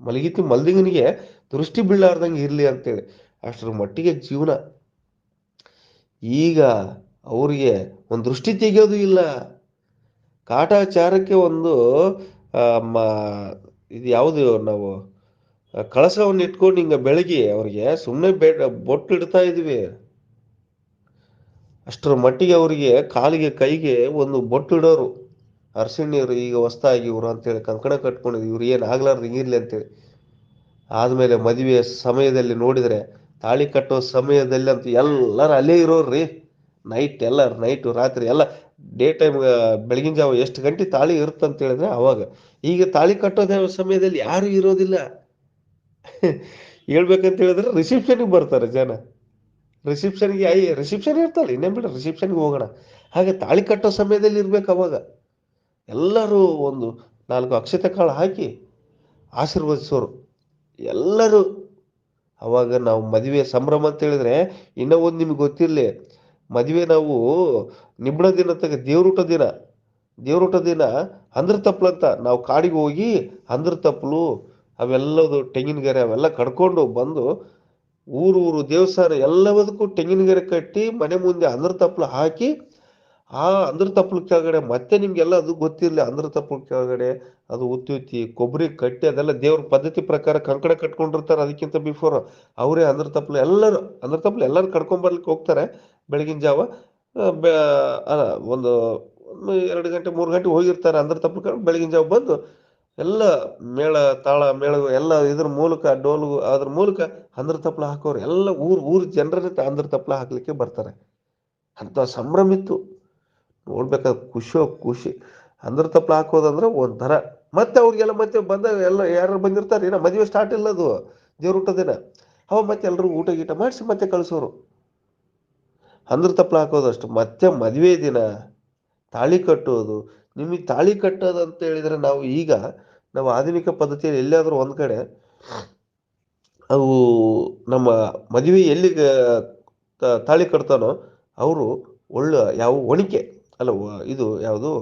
ಮಲಗಿತಿ ಮಲ್ದಿಗನಿಗೆ ದೃಷ್ಟಿ ಬೀಳಾರ್ದಂಗೆ ಇರಲಿ ಅಂತೇಳಿ. ಅಷ್ಟರ ಮಟ್ಟಿಗೆ ಜೀವನ. ಈಗ ಅವರಿಗೆ ಒಂದು ದೃಷ್ಟಿ ತೆಗೆಯೋದು ಇಲ್ಲ. ಕಾಟಾಚಾರಕ್ಕೆ ಒಂದು ಇದು ಯಾವುದು ನಾವು ಕಳಸವನ್ನು ಇಟ್ಕೊಂಡು ಹಿಂಗ ಬೆಳಗ್ಗೆ ಅವ್ರಿಗೆ ಸುಮ್ಮನೆ ಬೇಡ ಬೊಟ್ಟು ಇಡ್ತಾ ಇದ್ವಿ. ಅಷ್ಟರ ಮಟ್ಟಿಗೆ ಅವರಿಗೆ ಕಾಲಿಗೆ ಕೈಗೆ ಒಂದು ಬೊಟ್ಟು ಇಡೋರು. ಅರಸಿಣ ನೀರು ಈಗ ಹೊಸ್ತಾಗಿ ಇವರು ಅಂತೇಳಿ ಕಂಕಣ ಕಟ್ಕೊಂಡಿದ್ವಿ ಇವ್ರು ಏನು ಆಗ್ಲಾರ್ದು ಹಿಂಗಿರ್ಲಿ ಅಂತೇಳಿ. ಆದಮೇಲೆ ಮದುವೆ ಸಮಯದಲ್ಲಿ ನೋಡಿದರೆ ತಾಳಿ ಕಟ್ಟೋ ಸಮಯದಲ್ಲಿ ಅಂತ ಎಲ್ಲರೂ ಅಲ್ಲೇ ಇರೋರ್ರಿ. ನೈಟ್ ಎಲ್ಲ ನೈಟು ರಾತ್ರಿ ಎಲ್ಲ ಡೇ ಟೈಮ್ ಬೆಳಗಿನ ಜಾವ ಎಷ್ಟು ಗಂಟೆ ತಾಳಿ ಇರುತ್ತಂತ ಹೇಳಿದ್ರೆ ಅವಾಗ. ಈಗ ತಾಳಿ ಕಟ್ಟೋದ ಸಮಯದಲ್ಲಿ ಯಾರು ಇರೋದಿಲ್ಲ. ಹೇಳ್ಬೇಕಂತ ಹೇಳಿದ್ರೆ ರಿಸೆಪ್ಷನ್ಗೆ ಬರ್ತಾರೆ ಜನ. ರಿಸೆಪ್ಷನ್ಗೆ ಐ ರಿಸೆಪ್ಷನ್ ಇರ್ತಾಳೆ ಇನ್ನೇನು ಬಿಡ ರಿಸೆಪ್ಷನ್ಗೆ ಹೋಗೋಣ. ಹಾಗೆ ತಾಳಿ ಕಟ್ಟೋ ಸಮಯದಲ್ಲಿ ಇರ್ಬೇಕು ಅವಾಗ. ಎಲ್ಲರೂ ಒಂದು ನಾಲ್ಕು ಅಕ್ಷತೆ ಕಾಳು ಹಾಕಿ ಆಶೀರ್ವದಿಸೋರು. ಎಲ್ಲರೂ ಅವಾಗ ನಾವು ಮದುವೆ ಸಂಭ್ರಮ ಅಂತ ಹೇಳಿದ್ರೆ, ಇನ್ನೂ ಒಂದು ನಿಮ್ಗೆ ಗೊತ್ತಿರಲಿ ಮದುವೆ ನಾವು ನಿಬ್ಬಣ ದಿನ ತಗ ದೇವ್ರೂಟ ದಿನ. ದೇವ್ರೂಟ ದಿನ ಅಂದ್ರ ತಪ್ಪಲಂತ ನಾವು ಕಾಡಿಗೆ ಹೋಗಿ ಅಂದ್ರ ತಪ್ಪಲು ಅವೆಲ್ಲದು ತೆಂಗಿನಗೆರೆ ಅವೆಲ್ಲ ಕಡ್ಕೊಂಡು ಬಂದು ಊರು ಊರು, ದೇವಸ್ಥಾನ ಎಲ್ಲದಕ್ಕೂ ತೆಂಗಿನಗೆರೆ ಕಟ್ಟಿ ಮನೆ ಮುಂದೆ ಅಂದ್ರ ತಪ್ಪಲು ಹಾಕಿ ಆ ಅಂದ್ರ ತಪ್ಪಲ ಕೆಳಗಡೆ ಮತ್ತೆ ನಿಮ್ಗೆಲ್ಲ ಅದು ಗೊತ್ತಿರಲಿ, ಅಂದ್ರ ತಪ್ಪಲ ಕೆಳಗಡೆ ಅದು ಉತ್ತಿ ಕೊಬ್ಬರಿ ಕಟ್ಟಿ ಅದೆಲ್ಲ ದೇವ್ರ ಪದ್ಧತಿ ಪ್ರಕಾರ ಕಂಕಣ ಕಟ್ಕೊಂಡಿರ್ತಾರೆ ಅದಕ್ಕಿಂತ ಬಿಫೋರ್ ಅವರೇ ಅಂದ್ರ ತಪ್ಪಲ ಎಲ್ಲರೂ, ಅಂದ್ರ ತಪ್ಪಲ ಎಲ್ಲರೂ ಕಟ್ಕೊಂಬರ್ಲಿಕ್ಕೆ ಹೋಗ್ತಾರೆ ಬೆಳಗಿನ ಜಾವ. ಒಂದು ಎರಡು ಗಂಟೆ, ಮೂರು ಗಂಟೆ ಹೋಗಿರ್ತಾರೆ ಅಂದ್ರ ತಪ್ಪಲ ಬೆಳಗಿನ ಜಾವ ಬಂದು ಎಲ್ಲ ಮೇಳ, ತಾಳ ಮೇಳ ಎಲ್ಲ ಇದ್ರ ಮೂಲಕ ಡೋಲು ಅದ್ರ ಮೂಲಕ ಅಂದ್ರ ತಪ್ಪಲ ಹಾಕೋರು ಎಲ್ಲ ಊರ್ ಊರ್ ಜನರನ್ನ ಅಂದ್ರ ತಪ್ಪಲ ಹಾಕ್ಲಿಕ್ಕೆ ಬರ್ತಾರೆ. ಅಂತ ಸಂಭ್ರಮ ಇತ್ತು. ನೋಡ್ಬೇಕಾದ್ರೆ ಖುಷಿಯೋ ಖುಷಿ. ಅಂದ್ರ ತಪ್ಪಲ ಹಾಕೋದಂದ್ರೆ ಒಂಥರ. ಮತ್ತೆ ಅವ್ರಿಗೆಲ್ಲ ಮತ್ತೆ ಬಂದ ಎಲ್ಲ ಯಾರು ಬಂದಿರ್ತಾರೆ ಏನೋ ಮದುವೆ ಸ್ಟಾರ್ಟ್ ಇಲ್ಲ ಅದು ದೇವ್ರ ಊಟ ದಿನ. ಅವ ಮತ್ತೆ ಎಲ್ಲರೂ ಊಟ ಗೀಟ ಮಾಡಿಸಿ ಮತ್ತೆ ಕಳಿಸೋರು. ಅಂದ್ರ ತಪ್ಪಲ ಹಾಕೋದಷ್ಟು ಮತ್ತೆ ಮದುವೆ ದಿನ. ತಾಳಿ ಕಟ್ಟೋದು. ನಿಮಗೆ ತಾಳಿ ಕಟ್ಟೋದು ಅಂತ ಹೇಳಿದ್ರೆ ನಾವು ಈಗ, ನಾವು ಆಧುನಿಕ ಪದ್ಧತಿಯಲ್ಲಿ ಎಲ್ಲಿಯಾದರೂ ಒಂದು ಕಡೆ, ಅವು ನಮ್ಮ ಮದುವೆ ಎಲ್ಲಿಗೆ ತಾಳಿ ಕಟ್ತಾನೋ, ಅವರು ಒಳ್ಳೆ ಯಾವ ಒಣಿಕೆ. ಅಲ್ಲ ಇದು ಯಾವುದು?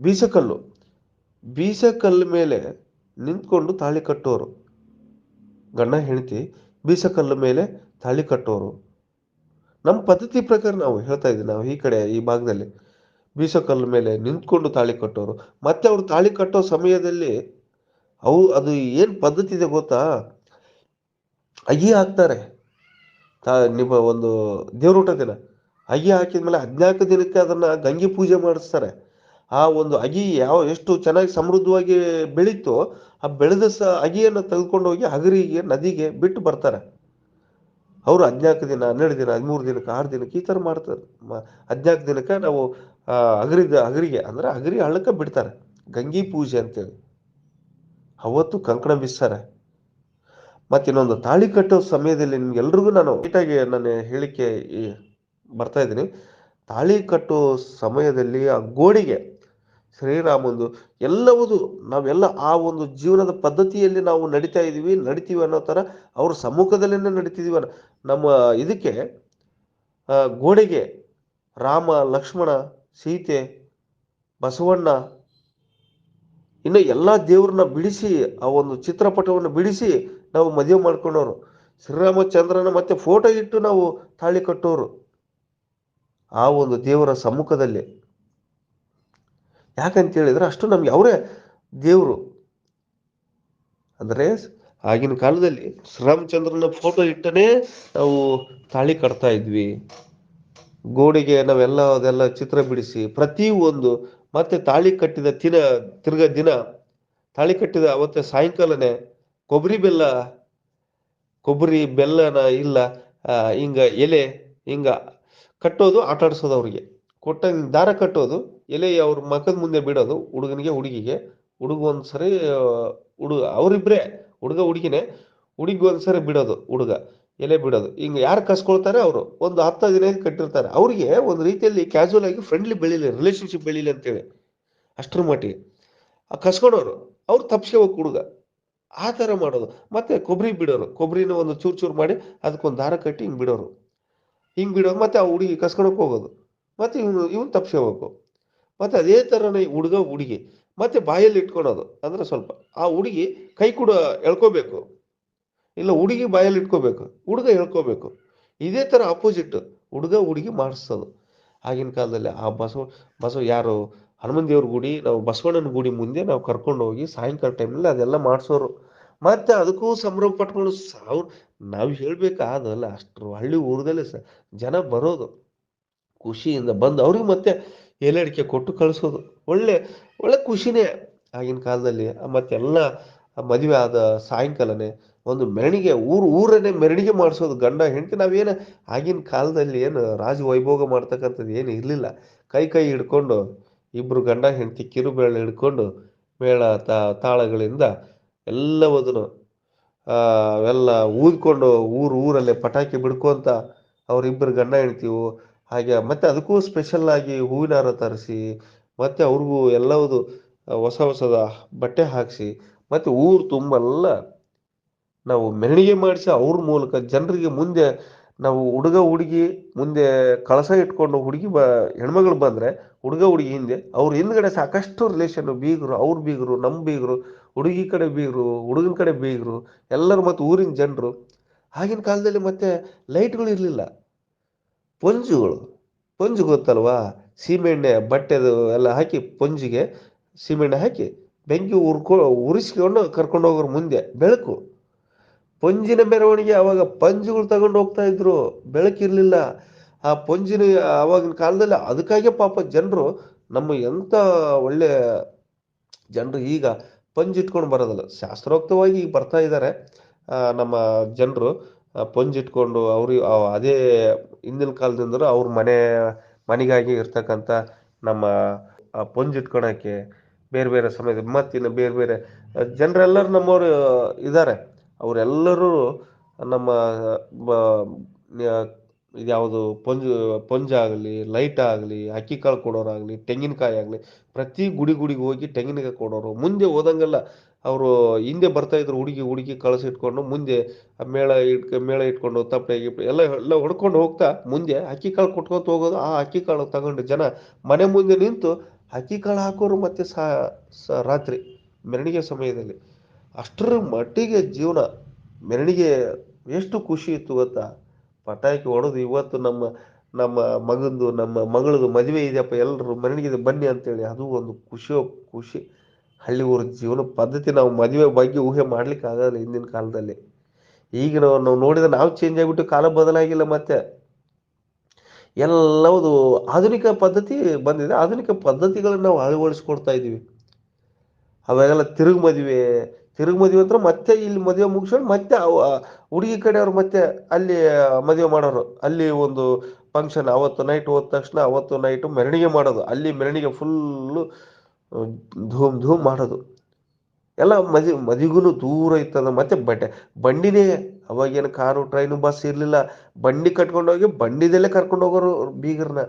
ಬೀಸಕಲ್ಲು ಬೀಸಕಲ್ಲು ಮೇಲೆ ನಿಂತ್ಕೊಂಡು ತಾಳಿ ಕಟ್ಟೋರು. ಗಂಡ, ಹೆಂಡತಿ ಬೀಸಕಲ್ಲು ಮೇಲೆ ತಾಳಿ ಕಟ್ಟೋರು. ನಮ್ಮ ಪದ್ಧತಿ ಪ್ರಕಾರ ನಾವು ಹೇಳ್ತಾ ಇದ್ದೀವಿ, ನಾವು ಈ ಕಡೆ, ಈ ಭಾಗದಲ್ಲಿ. ಬೀಸಕಲ್ಲು ಮೇಲೆ ನಿಂತ್ಕೊಂಡು ತಾಳಿ ಕಟ್ಟೋರು. ಮತ್ತೆ ಅವರು ತಾಳಿ ಕಟ್ಟೋ ಸಮಯದಲ್ಲಿ ಅವು, ಅದು ಏನು ಪದ್ಧತಿ ಇದೆ ಗೊತ್ತಾ? ಅಗಿ ಹಾಕ್ತಾರೆ ತಾ, ನಿಮ್ಮ ಒಂದು ದೇವ್ರೂಟ ದಿನ ಅಗಿ ಹಾಕಿದ್ಮೇಲೆ ಹದಿನಾಲ್ಕು ದಿನಕ್ಕೆ ಅದನ್ನ ಗಂಗೆ ಪೂಜೆ ಮಾಡಿಸ್ತಾರೆ. ಆ ಒಂದು ಅಗಿ ಯಾವ ಎಷ್ಟು ಚೆನ್ನಾಗಿ ಸಮೃದ್ಧವಾಗಿ ಬೆಳೀತೋ ಆ ಬೆಳೆದ ಸ ಅಗಿಯನ್ನು ತೆಗೆದುಕೊಂಡು ಹೋಗಿ ಹಗರಿಗೆ, ನದಿಗೆ ಬಿಟ್ಟು ಬರ್ತಾರೆ. ಅವರು ಹದಿನಾಲ್ಕು ದಿನ, ಹನ್ನೆರಡು ದಿನ, ಹದಿಮೂರು ದಿನಕ್ಕೆ, ಆರು ದಿನಕ್ಕೆ ಈ ಥರ ಮಾಡ್ತಾರೆ ಹದಿನಾಲ್ಕು ದಿನಕ್ಕೆ ನಾವು ಅಗರಿದ ಅಗರಿಗೆ ಅಂದ್ರೆ ಅಗರಿ ಹಳ್ಳಕ್ಕೆ ಬಿಡ್ತಾರೆ. ಗಂಗಿ ಪೂಜೆ ಅಂತೇಳಿ. ಅವತ್ತು ಕಂಕಣ ಬಿಸ್ತಾರೆ. ಮತ್ತು ಇನ್ನೊಂದು ತಾಳಿ ಕಟ್ಟೋ ಸಮಯದಲ್ಲಿ ನಿಮ್ಗೆಲ್ರಿಗೂ ನಾನು ನೀಟಾಗಿ ನಾನು ಹೇಳಿಕೆ ಈ ಬರ್ತಾ ಇದ್ದೀನಿ. ತಾಳಿ ಕಟ್ಟೋ ಸಮಯದಲ್ಲಿ ಆ ಗೋಡಿಗೆ ಶ್ರೀರಾಮಂದು ಎಲ್ಲವುದು, ನಾವೆಲ್ಲ ಆ ಒಂದು ಜೀವನದ ಪದ್ಧತಿಯಲ್ಲಿ ನಾವು ನಡೀತಾ ಇದ್ದೀವಿ, ನಡಿತೀವಿ ಅನ್ನೋ ಥರ ಅವ್ರ ಸಮ್ಮುಖದಲ್ಲೇ ನಡೀತಿದೀವಿ ನಮ್ಮ ಇದಕ್ಕೆ ಗೋಡೆಗೆ ರಾಮ, ಲಕ್ಷ್ಮಣ, ಸೀತೆ, ಬಸವಣ್ಣ, ಇನ್ನು ಎಲ್ಲ ದೇವ್ರನ್ನ ಬಿಡಿಸಿ, ಆ ಒಂದು ಚಿತ್ರಪಟವನ್ನು ಬಿಡಿಸಿ ನಾವು ಮದುವೆ ಮಾಡ್ಕೊಂಡವ್ರು. ಶ್ರೀರಾಮಚಂದ್ರನ ಮತ್ತೆ ಫೋಟೋ ಇಟ್ಟು ನಾವು ತಾಳಿ ಕಟ್ಟೋರು. ಆ ಒಂದು ದೇವರ ಸಮ್ಮುಖದಲ್ಲಿ. ಯಾಕಂತ ಹೇಳಿದ್ರೆ ಅಷ್ಟು ನಮಗೆ ಅವರೇ ದೇವರು. ಅಂದ್ರೆ ಆಗಿನ ಕಾಲದಲ್ಲಿ ರಾಮಚಂದ್ರನ ಫೋಟೋ ಇಟ್ಟನೇ ನಾವು ತಾಳಿ ಕಟ್ತಾ ಇದ್ವಿ. ಗೋಡೆಗೆ ನಾವೆಲ್ಲ ಅದೆಲ್ಲ ಚಿತ್ರ ಬಿಡಿಸಿ ಪ್ರತಿ ಒಂದು ಮತ್ತೆ ತಾಳಿ ಕಟ್ಟಿದ ದಿನ, ತಿರ್ಗ ದಿನ ತಾಳಿ ಕಟ್ಟಿದ ಅವತ್ತೆ ಸಾಯಂಕಾಲನೇ ಕೊಬ್ಬರಿ ಬೆಲ್ಲ, ಕೊಬ್ಬರಿ ಬೆಲ್ಲನ ಇಲ್ಲ ಹಿಂಗ ಎಲೆ, ಹಿಂಗ ಕಟ್ಟೋದು ಆಟ ಆಡಿಸೋದು ಅವ್ರಿಗೆ. ಕೊಟ್ಟ ದಾರ ಕಟ್ಟೋದು ಎಲೆ ಅವ್ರ ಮಕದ ಮುಂದೆ ಬಿಡೋದು, ಹುಡುಗನಿಗೆ, ಹುಡುಗಿಗೆ. ಹುಡುಗ ಒಂದ್ಸರಿ ಹುಡುಗ ಅವರಿಬ್ಬರೇ ಹುಡುಗ, ಹುಡುಗಿನೇ, ಹುಡುಗಿ ಒಂದ್ಸರಿ ಬಿಡೋದು, ಹುಡುಗ, ಎಲೆ ಬಿಡೋದು. ಹಿಂಗೆ ಯಾರು ಕಸ್ಕೊಳ್ತಾರೆ ಅವರು? ಒಂದು ಹತ್ತು, ಹದಿನೈದು ಕಟ್ಟಿರ್ತಾರೆ. ಅವ್ರಿಗೆ ಒಂದು ರೀತಿಯಲ್ಲಿ ಕ್ಯಾಶುವಲ್ ಆಗಿ ಫ್ರೆಂಡ್ಲಿ ಬೆಳೀಲಿ ರಿಲೇಶನ್ಶಿಪ್ ಬೆಳೀಲಿ ಅಂತೇಳಿ. ಅಷ್ಟರ ಮಟ್ಟಿಗೆ. ಆ ಕಸ್ಕೊಳೋರು ಅವ್ರು ತಪ್ಸ್ಕೋಬೇಕು ಹುಡುಗ. ಆ ಥರ ಮಾಡೋದು. ಮತ್ತೆ ಕೊಬ್ಬರಿ ಬಿಡೋರು. ಕೊಬ್ಬರಿನ ಒಂದು ಚೂರು ಚೂರು ಮಾಡಿ, ಅದಕ್ಕೊಂದು ದಾರ ಕಟ್ಟಿ ಹಿಂಗೆ ಬಿಡೋರು. ಹಿಂಗೆ ಬಿಡೋದು ಮತ್ತೆ ಆ ಹುಡುಗಿ ಕಸ್ಕೊಳಕ್ ಹೋಗೋದು. ಮತ್ತೆ ಇವನು ಇವನು ತಪ್ಸ್ಕೋಬೇಕು ಮತ್ತೆ ಅದೇ ಥರನೇ ಹುಡುಗ ಹುಡುಗಿ. ಮತ್ತೆ ಬಾಯಲ್ಲಿ ಇಟ್ಕೊಳೋದು. ಅಂದ್ರೆ ಸ್ವಲ್ಪ ಆ ಹುಡುಗಿ ಕೈ ಕೂಡ ಎಳ್ಕೋಬೇಕು. ಇಲ್ಲ ಹುಡುಗಿ ಬಾಯಲ್ಲಿ ಇಟ್ಕೋಬೇಕು. ಹುಡುಗ ಎಳ್ಕೋಬೇಕು. ಇದೇ ಥರ ಅಪೋಸಿಟ್ ಹುಡುಗ ಹುಡುಗಿ ಮಾಡಿಸೋದು. ಆಗಿನ ಕಾಲದಲ್ಲಿ ಆ ಬಸವ ಬಸವ ಯಾರು? ಹನುಮನ್ ದೇವ್ರ ಗುಡಿ, ನಾವು ಬಸವಣ್ಣನ ಗುಡಿ ಮುಂದೆ ನಾವು ಕರ್ಕೊಂಡು ಹೋಗಿ ಸಾಯಂಕಾಲ ಟೈಮಲ್ಲಿ ಅದೆಲ್ಲ ಮಾಡಿಸೋರು. ಮತ್ತೆ ಅದಕ್ಕೂ ಸಂಭ್ರಮ ಪಟ್ಕೊಂಡು ನಾವು ಹೇಳ್ಬೇಕಾದಲ್ಲ ಅಷ್ಟು ಹಳ್ಳಿ ಊರದಲ್ಲೇ ಸ ಜನ ಬರೋದು. ಖುಷಿಯಿಂದ ಬಂದು ಅವ್ರಿಗೆ ಮತ್ತೆ ಎಲೆ ಕೊಟ್ಟು ಕಳಿಸೋದು. ಒಳ್ಳೆ ಒಳ್ಳೆ ಖುಷಿನೇ ಆಗಿನ ಕಾಲದಲ್ಲಿ. ಮತ್ತೆಲ್ಲ ಮದುವೆ ಆದ ಸಾಯಂಕಾಲನೇ ಒಂದು ಮೆರಣಿಗೆ ಊರು, ಊರನ್ನೇ ಮೆರಣಿಗೆ ಮಾಡಿಸೋದು. ಗಂಡ, ಹೆಂಡತಿ ನಾವೇನು ಆಗಿನ ಕಾಲದಲ್ಲಿ ಏನು ರಾಜ ವೈಭೋಗ ಮಾಡ್ತಕ್ಕಂಥದ್ದು ಏನು ಇರಲಿಲ್ಲ. ಕೈ ಕೈ ಹಿಡ್ಕೊಂಡು ಇಬ್ರು ಗಂಡ, ಹೆಂಡತಿ ಕಿರುಬೇಳೆ ಹಿಡ್ಕೊಂಡು ಮೇಳ ತಾ, ತಾಳಗಳಿಂದ ಎಲ್ಲವದನ್ನು ಆ, ಎಲ್ಲ ಊದ್ಕೊಂಡು ಊರು ಊರಲ್ಲೇ ಪಟಾಕಿ ಬಿಡ್ಕೊಂತ ಅವರಿಬ್ಬರು ಗಂಡ ಹೆಂಡ್ತಿವು ಹಾಗೆ ಮತ್ತೆ ಅದಕ್ಕೂ ಸ್ಪೆಷಲ್ ಆಗಿ ಹೂವಿನ ಹಾರ ತರಿಸಿ ಮತ್ತೆ ಅವ್ರಿಗೂ ಎಲ್ಲವುದು ಹೊಸ ಹೊಸದ ಬಟ್ಟೆ ಹಾಕಿಸಿ ಮತ್ತೆ ಊರು ತುಂಬೆಲ್ಲ ನಾವು ಮೆರವಣಿಗೆ ಮಾಡಿಸಿ ಅವ್ರ ಮೂಲಕ ಜನರಿಗೆ ಮುಂದೆ ನಾವು ಹುಡುಗ ಹುಡುಗಿ ಮುಂದೆ ಕಳಸ ಇಟ್ಕೊಂಡು ಹುಡುಗಿ ಬ, ಹೆಣ್ಮಗಳು ಬಂದರೆ ಹುಡುಗ ಹುಡುಗಿ ಹಿಂದೆ ಅವ್ರ ಹಿಂದ್ಗಡೆ ಸಾಕಷ್ಟು ರಿಲೇಷನ್ ಬೀಗರು, ಅವ್ರ ಬೀಗರು ನಮ್ಮ ಬೀಗರು, ಹುಡುಗಿ ಕಡೆ ಬೀಗರು, ಹುಡುಗನ ಕಡೆ ಬೀಗರು, ಎಲ್ಲರೂ ಮತ್ತು ಊರಿನ ಜನರು. ಆಗಿನ ಕಾಲದಲ್ಲಿ ಮತ್ತೆ ಲೈಟ್ಗಳು ಇರಲಿಲ್ಲ. ಪೊಂಜುಗಳು, ಪೊಂಜು ಗೊತ್ತಲ್ವಾ? ಸೀಮೆಣ್ಣೆ ಬಟ್ಟೆದು ಎಲ್ಲ ಹಾಕಿ ಪೊಂಜಿಗೆ ಸೀಮೆಣ್ಣೆ ಹಾಕಿ ಬೆಂಕಿ ಉರ್ಕೊ, ಉರಿಸ್ಕೊಂಡು ಕರ್ಕೊಂಡು ಹೋಗೋರು ಮುಂದೆ ಬೆಳಕು. ಪಂಜಿನ ಮೆರವಣಿಗೆ ಅವಾಗ ಪಂಜುಗಳು ತಗೊಂಡು ಹೋಗ್ತಾ ಇದ್ರು ಬೆಳಕಿರ್ಲಿಲ್ಲ ಆ ಪಂಜಿನ ಅವಾಗಿನ ಕಾಲದಲ್ಲಿ ಅದಕ್ಕಾಗೆ ಪಾಪ ಜನರು ನಮ್ಮ ಎಂಥ ಒಳ್ಳೆ ಜನರು ಈಗ ಪಂಜ್ ಇಟ್ಕೊಂಡು ಬರೋದಿಲ್ಲ, ಶಾಸ್ತ್ರೋಕ್ತವಾಗಿ ಈಗ ಬರ್ತಾ ಇದ್ದಾರೆ ನಮ್ಮ ಜನರು ಪಂಜ್ ಇಟ್ಕೊಂಡು ಅವ್ರು ಅದೇ ಹಿಂದಿನ ಕಾಲದಿಂದಲೂ ಅವ್ರ ಮನೆ, ಮನೆಗಾಗಿ ಇರ್ತಕ್ಕಂಥ ನಮ್ಮ, ಆ, ಪಂಜ್ ಇಟ್ಕೊಳಕ್ಕೆ ಬೇರೆ ಬೇರೆ ಸಮಯದ ಮತ್ತಿನ್ನು ಬೇರೆ ಬೇರೆ ಜನರೆಲ್ಲರೂ ನಮ್ಮವರು ಇದ್ದಾರೆ. ಅವರೆಲ್ಲರೂ ನಮ್ಮ ಇದ್ಯಾವುದು ಪೊಂಜ ಪೊಂಜ ಆಗಲಿ, ಲೈಟ್ ಆಗಲಿ, ಅಕ್ಕಿ ಕಾಳು ಕೊಡೋರಾಗಲಿ, ತೆಂಗಿನಕಾಯಿ ಆಗಲಿ, ಪ್ರತಿ ಗುಡಿ ಗುಡಿಗೆ ಹೋಗಿ ತೆಂಗಿನಕಾಯಿ ಕೊಡೋರು. ಮುಂದೆ ಹೋದಂಗೆಲ್ಲ ಅವರು ಹಿಂದೆ ಬರ್ತಾ ಇದ್ರು ಹುಡುಗಿ ಹುಡುಗಿ ಕಳಿಸಿಟ್ಕೊಂಡು ಮುಂದೆ ಮೇಳ ಇಟ್ಕ, ಮೇಳ ಇಟ್ಕೊಂಡು ತಪ್ಪೆ, ಗಿಪ್ಪೆ ಎಲ್ಲ ಎಲ್ಲ ಹೊಡ್ಕೊಂಡು ಹೋಗ್ತಾ ಮುಂದೆ ಅಕ್ಕಿ ಕಾಳು ಕೊಟ್ಕೊಂತ ಹೋಗೋದು, ಆ ಅಕ್ಕಿ ಕಾಳು ತಗೊಂಡು ಜನ ಮನೆ ಮುಂದೆ ನಿಂತು ಅಕ್ಕಿ ಕಾಳು ಹಾಕೋರು ಮತ್ತೆ ಸ- ರಾತ್ರಿ, ಮೆರವಣಿಗೆ ಸಮಯದಲ್ಲಿ. ಅಷ್ಟರ ಮಟ್ಟಿಗೆ ಜೀವನ. ಮೆರಣಿಗೆ ಎಷ್ಟು ಖುಷಿ ಇತ್ತು ಗೊತ್ತಾ? ಪಟಾಕಿ ಹೊಡೆದು ಇವತ್ತು ನಮ್ಮ ನಮ್ಮ ಮಗಂದು, ನಮ್ಮ ಮಗಳದು ಮದುವೆ ಇದೆಯಪ್ಪ ಎಲ್ಲರೂ ಮೆರವಣಿಗೆ ಬನ್ನಿ ಅಂತೇಳಿ. ಅದು ಒಂದು ಖುಷಿ ಖುಷಿ. ಹಳ್ಳಿ ಊರ ಜೀವನ ಪದ್ಧತಿ ನಾವು ಮದುವೆ ಬಗ್ಗೆ ಊಹೆ ಮಾಡ್ಲಿಕ್ಕೆ ಆಗಲ್ಲ ಹಿಂದಿನ ಕಾಲದಲ್ಲಿ. ಈಗ ನಾವು ನಾವು ನೋಡಿದ್ರೆ ನಾವು ಚೇಂಜ್ ಆಗಿಬಿಟ್ಟು ಕಾಲ ಬದಲಾಗಿಲ್ಲ ಮತ್ತೆ. ಎಲ್ಲವುದು ಆಧುನಿಕ ಪದ್ಧತಿ ಬಂದಿದೆ. ಆಧುನಿಕ ಪದ್ಧತಿಗಳನ್ನು ನಾವು ಅಳವಡಿಸ್ಕೊಡ್ತಾ ಇದ್ದೀವಿ. ಅವಾಗೆಲ್ಲ ತಿರುಗು ಮದುವೆ ತಿರುగు ಮದುವೆ ಅಂದ್ರೆ ಮತ್ತೆ ಇಲ್ಲಿ ಮದುವೆ ಮುಗಿಸ್ಕೊಂಡು ಮತ್ತೆ ಹುಡುಗಿ ಕಡೆಯವ್ರು ಮತ್ತೆ ಅಲ್ಲಿ ಮದುವೆ ಮಾಡೋರು. ಅಲ್ಲಿ ಒಂದು ಫಂಕ್ಷನ್ ಅವತ್ತು ನೈಟ್ ಹೋದ ತಕ್ಷಣ ಅವತ್ತು ನೈಟು ಮೆರವಣಿಗೆ ಮಾಡೋದು. ಅಲ್ಲಿ ಮೆರವಣಿಗೆ ಫುಲ್ಲು ಧೂಮ್ ಧೂಮ್ ಮಾಡೋದು. ಎಲ್ಲ ಮದಿ ಮದಿಗೂ ದೂರ ಇತ್ತದ ಮತ್ತೆ ಬಟ್ಟೆ, ಬಂಡಿನೇ ಅವಾಗೇನು ಕಾರು ಟ್ರೈನು ಬಸ್ ಇರಲಿಲ್ಲ. ಬಂಡಿ ಕಟ್ಕೊಂಡು ಹೋಗಿ ಬಂಡಿದಲ್ಲೇ ಕರ್ಕೊಂಡು ಹೋಗೋರು ಬೀಗರನ್ನ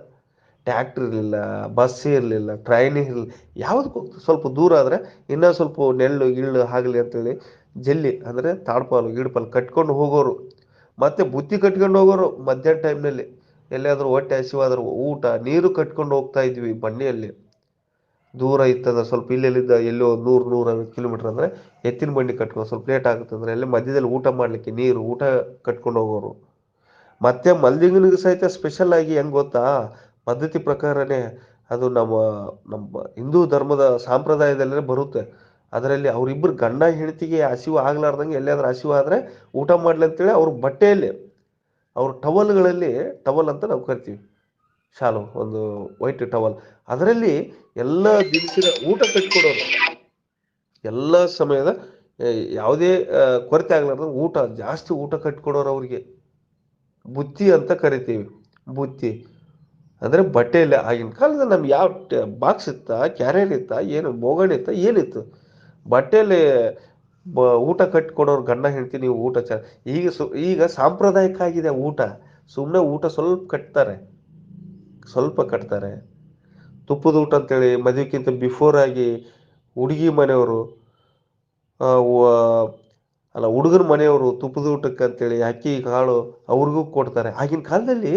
ಟ್ಯಾಕ್ಟ್ರ್ ಇರಲಿಲ್ಲ ಬಸ್ ಇರಲಿಲ್ಲ ಟ್ರೈನ್ ಇರಲಿಲ್ಲ, ಯಾವುದಕ್ಕೆ ಸ್ವಲ್ಪ ದೂರ ಆದರೆ ಇನ್ನೂ ಸ್ವಲ್ಪ ನೆಳ್ಳು ಗಿಳ್ಳು ಆಗಲಿ ಅಂತೇಳಿ ಜಲ್ಲಿ ಅಂದರೆ ತಾಡ್ಪಾಲು, ಗಿಡ್ಪಾಲು ಕಟ್ಕೊಂಡು ಹೋಗೋರು. ಮತ್ತೆ ಬುತ್ತಿ ಕಟ್ಕೊಂಡು ಹೋಗೋರು ಮಧ್ಯಾಹ್ನ ಟೈಮ್ನಲ್ಲಿ ಎಲ್ಲಿಯಾದರೂ ಹೊಟ್ಟೆ ಹಸಿವಾದರೂ ಊಟ, ನೀರು ಕಟ್ಕೊಂಡು ಹೋಗ್ತಾ ಇದ್ವಿ ಬಂಡಿಯಲ್ಲಿ. ದೂರ ಇತ್ತಂದ್ರೆ ಸ್ವಲ್ಪ ಇಲ್ಲೆಲ್ಲಿದ್ದ ಎಲ್ಲೋ ನೂರು, ನೂರೈವತ್ತು ಕಿಲೋಮೀಟರ್ ಅಂದರೆ ಎತ್ತಿನ ಬಂಡಿ ಕಟ್ಕೊಂಡು ಸ್ವಲ್ಪ ಲೇಟ್ ಆಗುತ್ತೆ ಅಂದರೆ ಅಲ್ಲಿ ಮಧ್ಯದಲ್ಲಿ ಊಟ ಮಾಡಲಿಕ್ಕೆ ನೀರು, ಊಟ ಕಟ್ಕೊಂಡು ಹೋಗೋರು. ಮತ್ತೆ ಮಲ್ದಿಂಗನಿಗೆ ಸಹಿತ ಸ್ಪೆಷಲ್ ಆಗಿ ಹೆಂಗ್ ಗೊತ್ತಾ? ಪದ್ಧತಿ ಪ್ರಕಾರನೇ ಅದು ನಮ್ಮ ನಮ್ಮ ಹಿಂದೂ ಧರ್ಮದ ಸಾಂಪ್ರದಾಯದಲ್ಲೇ ಬರುತ್ತೆ. ಅದರಲ್ಲಿ ಅವರಿಬ್ಬರು ಗಂಡ ಹೆಂಡತಿಗೆ ಹಸಿವು ಆಗ್ಲಾರ್ದಂಗೆ ಎಲ್ಲಿಯಾದ್ರೂ ಹಸಿವು ಆದ್ರೆ ಊಟ ಮಾಡ್ಲಿ ಅಂತೇಳಿ ಅವ್ರ ಬಟ್ಟೆಯಲ್ಲಿ, ಅವ್ರ ಟವಲ್ಗಳಲ್ಲಿ, ಟವಲ್ ಅಂತ ನಾವು ಕರಿತೀವಿ, ಶಾಲು, ಒಂದು ವೈಟ್ ಟವಲ್. ಅದರಲ್ಲಿ ಎಲ್ಲ ದಿನಸಿನ ಊಟ ಕಟ್ಕೊಡೋರು. ಎಲ್ಲ ಸಮಯದ ಯಾವುದೇ ಕೊರತೆ ಆಗ್ಲಾರ್ದಂಗೆ ಊಟ, ಜಾಸ್ತಿ ಊಟ ಕಟ್ಕೊಡೋರು ಅವರಿಗೆ. ಬುತ್ತಿ ಅಂತ ಕರಿತೀವಿ, ಬುತ್ತಿ. ಅಂದ್ರೆ ಬಟ್ಟೆಯಲ್ಲಿ ಆಗಿನ ಕಾಲದಲ್ಲಿ ನಮ್ಗೆ ಯಾವ ಬಾಕ್ಸ್ ಇತ್ತ ಕ್ಯಾರಿಯರ್ ಇತ್ತ, ಏನು ಬೋಗಣಿ ಇತ್ತ, ಏನಿತ್ತು. ಬಟ್ಟೆಯಲ್ಲಿ ಬ, ಊಟ ಕಟ್ಕೊಡೋರು ಗಂಡ, ಹೆಂಡತಿ, ನೀವು ಊಟ ಚ, ಈಗ ಸು, ಈಗ ಸಾಂಪ್ರದಾಯಿಕ ಆಗಿದೆ ಊಟ. ಸುಮ್ಮನೆ ಊಟ ಸ್ವಲ್ಪ ಕಟ್ತಾರೆ. ಸ್ವಲ್ಪ ಕಟ್ತಾರೆ. ತುಪ್ಪದ ಊಟ ಅಂತೇಳಿ, ಮದುವೆಕ್ಕಿಂತ ಬಿಫೋರ್ ಆಗಿ ಹುಡುಗಿ ಮನೆಯವರು ಅಲ್ಲ ಹುಡುಗನ ಮನೆಯವರು ತುಪ್ಪದ ಊಟಕ್ಕೆ ಅಂತೇಳಿ ಅಕ್ಕಿ, ಕಾಳು ಅವ್ರಿಗೂ ಕೊಡ್ತಾರೆ. ಆಗಿನ ಕಾಲದಲ್ಲಿ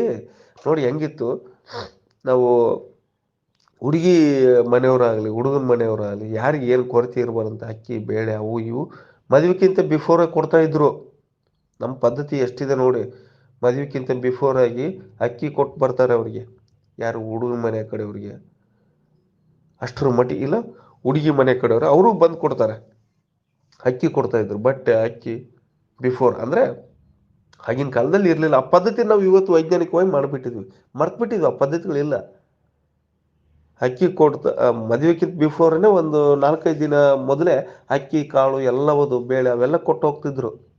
ನೋಡಿ ಹೆಂಗಿತ್ತು ನಾವು ಹುಡುಗಿ ಮನೆಯವರಾಗಲಿ, ಹುಡುಗನ ಮನೆಯವರಾಗಲಿ, ಯಾರಿಗೆ ಏನು ಕೊರತೆ ಇರಬಾರ್ದಂತ ಅಕ್ಕಿ, ಬೇಳೆ, ಅವು ಇವು ಮದುವೆಕ್ಕಿಂತ ಬಿಫೋರಾಗಿ ಕೊಡ್ತಾ ಇದ್ರು. ನಮ್ಮ ಪದ್ಧತಿ ಎಷ್ಟಿದೆ ನೋಡಿ, ಮದುವೆಕ್ಕಿಂತ ಬಿಫೋರಾಗಿ ಅಕ್ಕಿ ಕೊಟ್ಟು ಬರ್ತಾರೆ ಅವರಿಗೆ, ಯಾರು ಹುಡುಗನ ಮನೆ ಕಡೆಯವ್ರಿಗೆ. ಅಷ್ಟರ ಮಟ್ಟಿಗೆ ಇಲ್ಲ, ಹುಡುಗಿ ಮನೆ ಕಡೆಯವರು, ಅವರು ಬಂದು ಕೊಡ್ತಾರೆ. ಅಕ್ಕಿ ಕೊಡ್ತಾಯಿದ್ರು ಬಟ್ಟೆ, ಅಕ್ಕಿ ಬಿಫೋರ್ ಅಂದ್ರೆ ಆಗಿನ ಕಾಲದಲ್ಲಿ ಇರಲಿಲ್ಲ. ಆ ಪದ್ಧತಿ ನಾವು ಇವತ್ತು ವೈಜ್ಞಾನಿಕವಾಗಿ ಮಾಡಿಬಿಟ್ಟಿದ್ವಿ. ಮರ್ತ್ಬಿಟ್ಟಿದ್ವಿ. ಆ ಪದ್ಧತಿಗಳಿಲ್ಲ. ಅಕ್ಕಿ ಕೊಡ್ತ ಮದುವೆಕ್ಕಿಂತ ಬಿಫೋರ್ನೇ ಒಂದು ನಾಲ್ಕೈದು ದಿನ ಮೊದಲೇ ಅಕ್ಕಿ, ಕಾಳು, ಎಲ್ಲವದು, ಬೇಳೆ ಅವೆಲ್ಲ ಕೊಟ್ಟು ಹೋಗ್ತಿದ್ರು.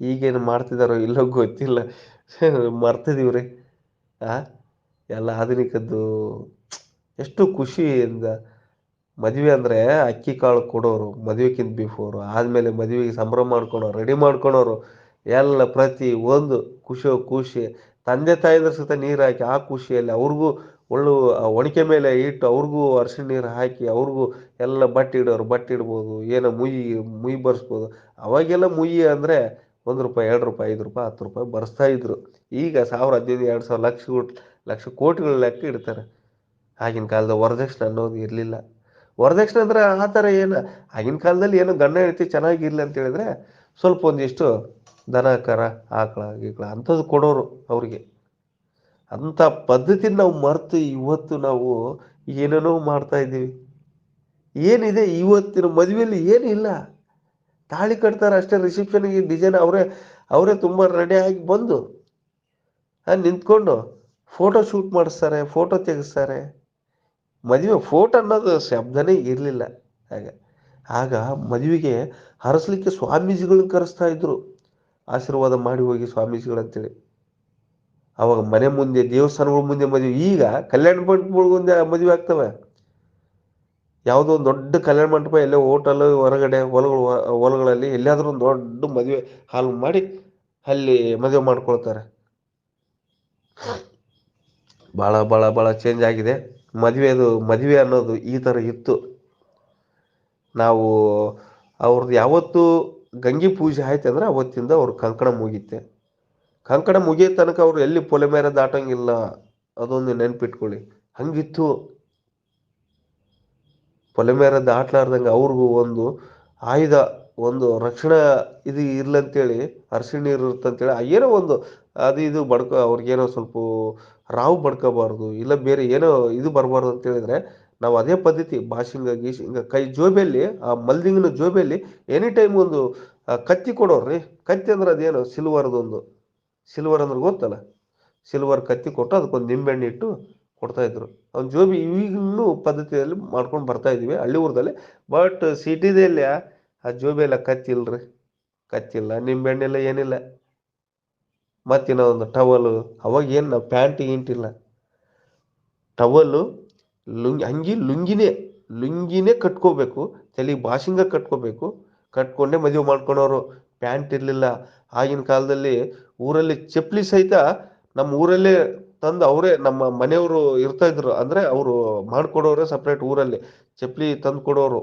ಈಗೇನು ಮಾಡ್ತಿದಾರೋ ಇಲ್ಲೋ ಗೊತ್ತಿಲ್ಲ. ಮರ್ತಿದೀವ್ರಿ ಆ? ಎಲ್ಲ ಆಧುನಿಕದ್ದು ಎಷ್ಟು ಖುಷಿಯಿಂದ ಮದುವೆ ಅಂದರೆ ಅಕ್ಕಿ, ಕಾಳು ಕೊಡೋರು ಮದುವೆಕ್ಕಿಂತ ಬಿಫೋರು. ಆದಮೇಲೆ ಮದುವೆಗೆ ಸಂಭ್ರಮ ಮಾಡ್ಕೊಳೋರು, ರೆಡಿ ಮಾಡ್ಕೊಳೋರು. ಎಲ್ಲ ಪ್ರತಿ ಒಂದು ಖುಷಿ ಖುಷಿ ತಂದೆ ತಾಯಿದ್ರ ಸಹಿತ ನೀರು ಹಾಕಿ ಆ ಖುಷಿಯಲ್ಲಿ ಅವ್ರಿಗೂ ಒಳ್ಳು ಒಣಕೆ ಮೇಲೆ ಇಟ್ಟು ಅವ್ರಿಗೂ ಅರಿಶಿಣ ನೀರು ಹಾಕಿ ಅವ್ರಿಗೂ ಎಲ್ಲ ಬಟ್ಟೆ ಇಡೋರು, ಬಟ್ಟೆ ಇಡ್ಬೋದು, ಏನೋ ಮುಯಿ ಮುಯಿ ಬರ್ಸ್ಬೋದು. ಅವಾಗೆಲ್ಲ ಮುಯಿ ಅಂದ್ರೆ ಒಂದು ರೂಪಾಯಿ, ಎರಡು ರೂಪಾಯಿ, ಐದು ರೂಪಾಯಿ, ಹತ್ತು ರೂಪಾಯಿ ಬರೆಸ್ತಾ ಇದ್ರು. ಈಗ ಸಾವಿರ ಹದಿನೈದು, ಎರಡು ಸಾವಿರ ಲಕ್ಷ ಲಕ್ಷ ಕೋಟಿಗಳ ಲೆಕ್ಕ ಇಡ್ತಾರೆ. ಆಗಿನ ಕಾಲದ ವರದಕ್ಷಿಣೆ ಅನ್ನೋದು ಇರಲಿಲ್ಲ. ವರದಕ್ಷಿಣೆ ಅಂದ್ರೆ ಆ ಥರ ಏನು, ಆಗಿನ ಕಾಲದಲ್ಲಿ ಏನು ಗಂಡ ಹೆಂಡತಿ ಚೆನ್ನಾಗಿರ್ಲಿ ಅಂತ ಹೇಳಿದ್ರೆ ಸ್ವಲ್ಪ ಒಂದಿಷ್ಟು ದನ, ಕರ, ಆಕಳ, ಗೀಕಳ ಅಂಥದ್ದು ಕೊಡೋರು ಅವ್ರಿಗೆ. ಅಂಥ ಪದ್ಧತಿ ನಾವು ಮರೆತು ಇವತ್ತು ನಾವು ಏನೇನೋ ಮಾಡ್ತಾ ಇದ್ದೀವಿ. ಏನಿದೆ ಇವತ್ತಿನ ಮದುವೆಯಲ್ಲಿ ಏನಿಲ್ಲ. ತಾಳಿ ಕಟ್ತಾರೆ ಅಷ್ಟೇ ರಿಸೆಪ್ಷನ್ಗೆ ಡಿಸೈನ್ ಅವರೇ ಅವರೇ ತುಂಬ ರೆಡಿ ಆಗಿ ಬಂದು ಅಲ್ಲಿ ನಿಂತ್ಕೊಂಡು ಫೋಟೋ ಶೂಟ್ ಮಾಡಿಸ್ತಾರೆ ಫೋಟೋ ತೆಗೆಸ್ತಾರೆ. ಮದುವೆ ಫೋಟೋ ಅನ್ನೋದು ಶಬ್ದನೇ ಇರಲಿಲ್ಲ. ಆಗ ಆಗ ಮದುವೆಗೆ ಹರಸಲಿಕ್ಕೆ ಸ್ವಾಮೀಜಿಗಳನ್ನ ಕರೆಸ್ತಾ ಇದ್ರು. ಆಶೀರ್ವಾದ ಮಾಡಿ ಹೋಗಿ ಸ್ವಾಮೀಜಿಗಳು ಅಂತೇಳಿ ಅವಾಗ ಮನೆ ಮುಂದೆ, ದೇವಸ್ಥಾನಗಳ ಮುಂದೆ ಮದುವೆ, ಈಗ ಕಲ್ಯಾಣ ಮಂಟಪಗಳ ಮುಂದೆ ಮದುವೆ ಆಗ್ತವೆ. ಯಾವುದೋ ಒಂದು ದೊಡ್ಡ ಕಲ್ಯಾಣ ಮಂಟಪ, ಎಲ್ಲೇ ಹೋಟೆಲ್, ಹೊರಗಡೆ, ಹೊಲಗಳು, ಹೊಲಗಳಲ್ಲಿ ಎಲ್ಲಾದರೂ ಒಂದು ದೊಡ್ಡ ಮದುವೆ ಹಾಲ್ ಮಾಡಿ ಅಲ್ಲಿ ಮದುವೆ ಮಾಡ್ಕೊಳ್ತಾರೆ. ಭಾಳ ಭಾಳ ಭಾಳ ಚೇಂಜ್ ಆಗಿದೆ. ಮದುವೆದು ಮದುವೆ ಅನ್ನೋದು ಈ ಥರ ಇತ್ತು. ನಾವು ಅವ್ರದ್ದು ಯಾವತ್ತು ಗಂಗೆ ಪೂಜೆ ಆಯ್ತು ಅಂದ್ರೆ ಅವತ್ತಿಂದ ಅವ್ರ ಕಂಕಣ ಮುಗೀತೆ ಕಂಕಣ ಮುಗಿಯೋ ತನಕ ಅವ್ರು ಎಲ್ಲಿ ಪೊಲೆ ಮೇಲೆ ದಾಟಂಗಿಲ್ಲ, ಅದೊಂದು ನೆನ್ಪಿಟ್ಕೊಳ್ಳಿ. ಹಂಗಿತ್ತು. ಪೊಲೆ ಮೇಲೆ ದಾಟ್ಲಾರ್ದಂಗೆ ಅವ್ರಿಗೂ ಒಂದು ಆಯುಧ, ಒಂದು ರಕ್ಷಣಾ ಇದು ಇರ್ಲಂತೇಳಿ, ಅರಿಶಿಣ ನೀರು ಇರುತ್ತಂತೇಳಿ ಏನೋ ಒಂದು ಅದು ಇದು ಬಡ್ಕೊ, ಅವ್ರಿಗೇನೋ ಸ್ವಲ್ಪ ರಾವು ಬಡ್ಕೋಬಾರ್ದು, ಇಲ್ಲ ಬೇರೆ ಏನೋ ಇದು ಬರಬಾರ್ದು ಅಂತ ಹೇಳಿದ್ರೆ ನಾವು ಅದೇ ಪದ್ಧತಿ ಬಾಶಿಂಗ ಹಿಂಗೆ ಕೈ ಜೋಬೆಯಲ್ಲಿ, ಆ ಮಲ್ದಿಂಗಿನ ಜೋಬೆಯಲ್ಲಿ ಎನಿ ಟೈಮ್ ಒಂದು ಕತ್ತಿ ಕೊಡೋರ್ರಿ. ಕತ್ತಿ ಅಂದ್ರೆ ಅದೇನು? ಸಿಲ್ವರ್ದೊಂದು ಸಿಲ್ವರ್ ಅಂದ್ರೆ ಗೊತ್ತಲ್ಲ? ಸಿಲ್ವರ್ ಕತ್ತಿ ಕೊಟ್ಟು ಅದಕ್ಕೊಂದು ನಿಂಬೆಹಣ್ಣು ಇಟ್ಟು ಕೊಡ್ತಾ ಇದ್ರು. ಅವ್ನ ಜೋಬಿ ಈಗಿನ್ನೂ ಪದ್ಧತಿಯಲ್ಲಿ ಮಾಡ್ಕೊಂಡು ಬರ್ತಾ ಇದೀವಿ ಹಳ್ಳಿ ಊರದಲ್ಲಿ ಬಟ್ ಸಿಟಿದಲ್ಲಿ ಆ ಜೋಬಿ ಎಲ್ಲ ಕತ್ತಿ ಇಲ್ರಿ ಕತ್ತಿಲ್ಲ ನಿಂಬೆಹಣ್ಣಿಲ್ಲ ಏನಿಲ್ಲ. ಮತ್ತಿನ್ನ ಒಂದು ಟವಲು ಅವಾಗ ಏನು, ಪ್ಯಾಂಟ್ ಗಿಂಟಿಲ್ಲ ಟವಲ್ಲು ಲುಂಗಿ ಅಂಗಿ ಲುಂಗಿನೇ ಲುಂಗಿನೇ ಕಟ್ಕೋಬೇಕು. ತಲೆಗೆ ಬಾಸಿಂಗ ಕಟ್ಕೋಬೇಕು. ಕಟ್ಕೊಂಡೇ ಮದುವೆ ಮಾಡ್ಕೊಳೋರು ಪ್ಯಾಂಟ್ ಇರಲಿಲ್ಲ. ಆಗಿನ ಕಾಲದಲ್ಲಿ ಊರಲ್ಲಿ ಚಪ್ಪಲಿ ಸಹಿತ ನಮ್ಮ ಊರಲ್ಲೇ ತಂದು ಅವರೇ ನಮ್ಮ ಮನೆಯವರು ಇರ್ತಾ ಇದ್ರು. ಅಂದರೆ ಅವರು ಮಾಡ್ಕೊಡೋರೆ ಸಪ್ರೇಟ್ ಊರಲ್ಲಿ. ಚಪ್ಪಲಿ ತಂದು ಕೊಡೋರು.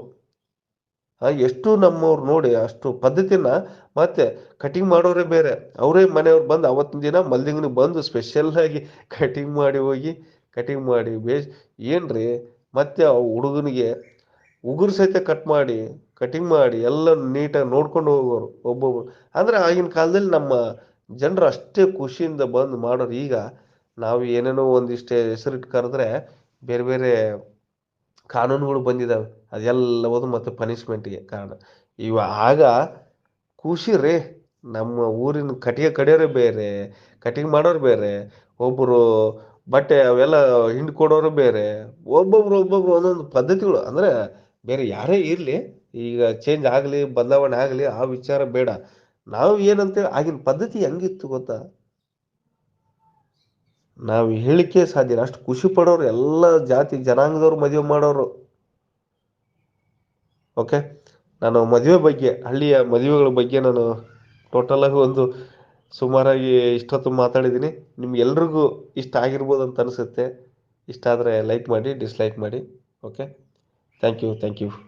ಎಷ್ಟು ನಮ್ಮವ್ರು ನೋಡಿ ಅಷ್ಟು ಪದ್ಧತಿನ ಮತ್ತೆ ಕಟಿಂಗ್ ಮಾಡೋರೇ ಬೇರೆ. ಅವರೇ ಮನೆಯವ್ರು ಬಂದು ಅವತ್ತಿನ ದಿನ ಮಲ್ದಿಂಗನಿಗೆ ಬಂದು ಸ್ಪೆಷಲ್ ಆಗಿ ಕಟಿಂಗ್ ಮಾಡಿ ಹೋಗಿ ಕಟಿಂಗ್ ಮಾಡಿ ಬೇಸ್ ರೀ ಮತ್ತೆ ಆ ಹುಡುಗನಿಗೆ ಉಗುರು ಸಹಿತ ಕಟ್ ಮಾಡಿ ಕಟಿಂಗ್ ಮಾಡಿ ಎಲ್ಲ ನೀಟಾಗಿ ನೋಡ್ಕೊಂಡು ಹೋಗೋರು ಒಬ್ಬೊಬ್ರು. ಅಂದ್ರೆ ಆಗಿನ ಕಾಲದಲ್ಲಿ ನಮ್ಮ ಜನರು ಅಷ್ಟೇ ಖುಷಿಯಿಂದ ಬಂದು ಮಾಡೋರು. ಈಗ ನಾವು ಏನೇನೋ ಒಂದಿಷ್ಟೇ ಹೆಸರಿಟ್ಟು ಕರೆದ್ರೆ ಬೇರೆ ಬೇರೆ ಕಾನೂನುಗಳು ಬಂದಿದ್ದಾವೆ ಅದೆಲ್ಲವದು ಮತ್ತು ಪನಿಷ್ಮೆಂಟ್ಗೆ ಕಾರಣ. ಇವ ಆಗ ಖುಷಿ ರೀ. ನಮ್ಮ ಊರಿನ ಕಟಿಗೆ ಕಡಿಯೋರೇ ಬೇರೆ ಕಟಿಂಗ್ ಮಾಡೋರು ಬೇರೆ. ಒಬ್ಬರು ಬಟ್ಟೆ ಅವೆಲ್ಲ ಹಿಂಡ್ಕೊಡೋರು ಬೇರೆ. ಒಬ್ಬೊಬ್ರು ಒಬ್ಬೊಬ್ರು ಒಂದೊಂದು ಪದ್ಧತಿಗಳು. ಅಂದ್ರೆ ಬೇರೆ ಯಾರೇ ಇರಲಿ, ಈಗ ಚೇಂಜ್ ಆಗಲಿ, ಬದಲಾವಣೆ ಆಗಲಿ, ಆ ವಿಚಾರ ಬೇಡ. ನಾವು ಏನಂತೇಳಿ, ಆಗಿನ ಪದ್ಧತಿ ಹೆಂಗಿತ್ತು ಗೊತ್ತಾ? ನಾವು ಹೇಳಿಕೆ ಸಾಧ್ಯ. ಅಷ್ಟು ಖುಷಿ ಪಡೋರು ಎಲ್ಲ ಜಾತಿ ಜನಾಂಗದವ್ರು ಮದುವೆ ಮಾಡೋರು. ಓಕೆ ನಾನು ಮದುವೆ ಬಗ್ಗೆ, ಹಳ್ಳಿಯ ಮದುವೆಗಳ ಬಗ್ಗೆ ನಾನು ಟೋಟಲ್ ಆಗಿ ಒಂದು ಸುಮಾರಾಗಿ ಇಷ್ಟೊತ್ತು ಮಾತಾಡಿದ್ದೀನಿ. ನಿಮ್ಗೆಲ್ರಿಗೂ ಇಷ್ಟ ಆಗಿರ್ಬೋದು ಅಂತ ಅನಿಸುತ್ತೆ. ಇಷ್ಟ ಆದರೆ ಲೈಕ್ ಮಾಡಿ ಡಿಸ್ಲೈಕ್ ಮಾಡಿ. Okay thank you thank you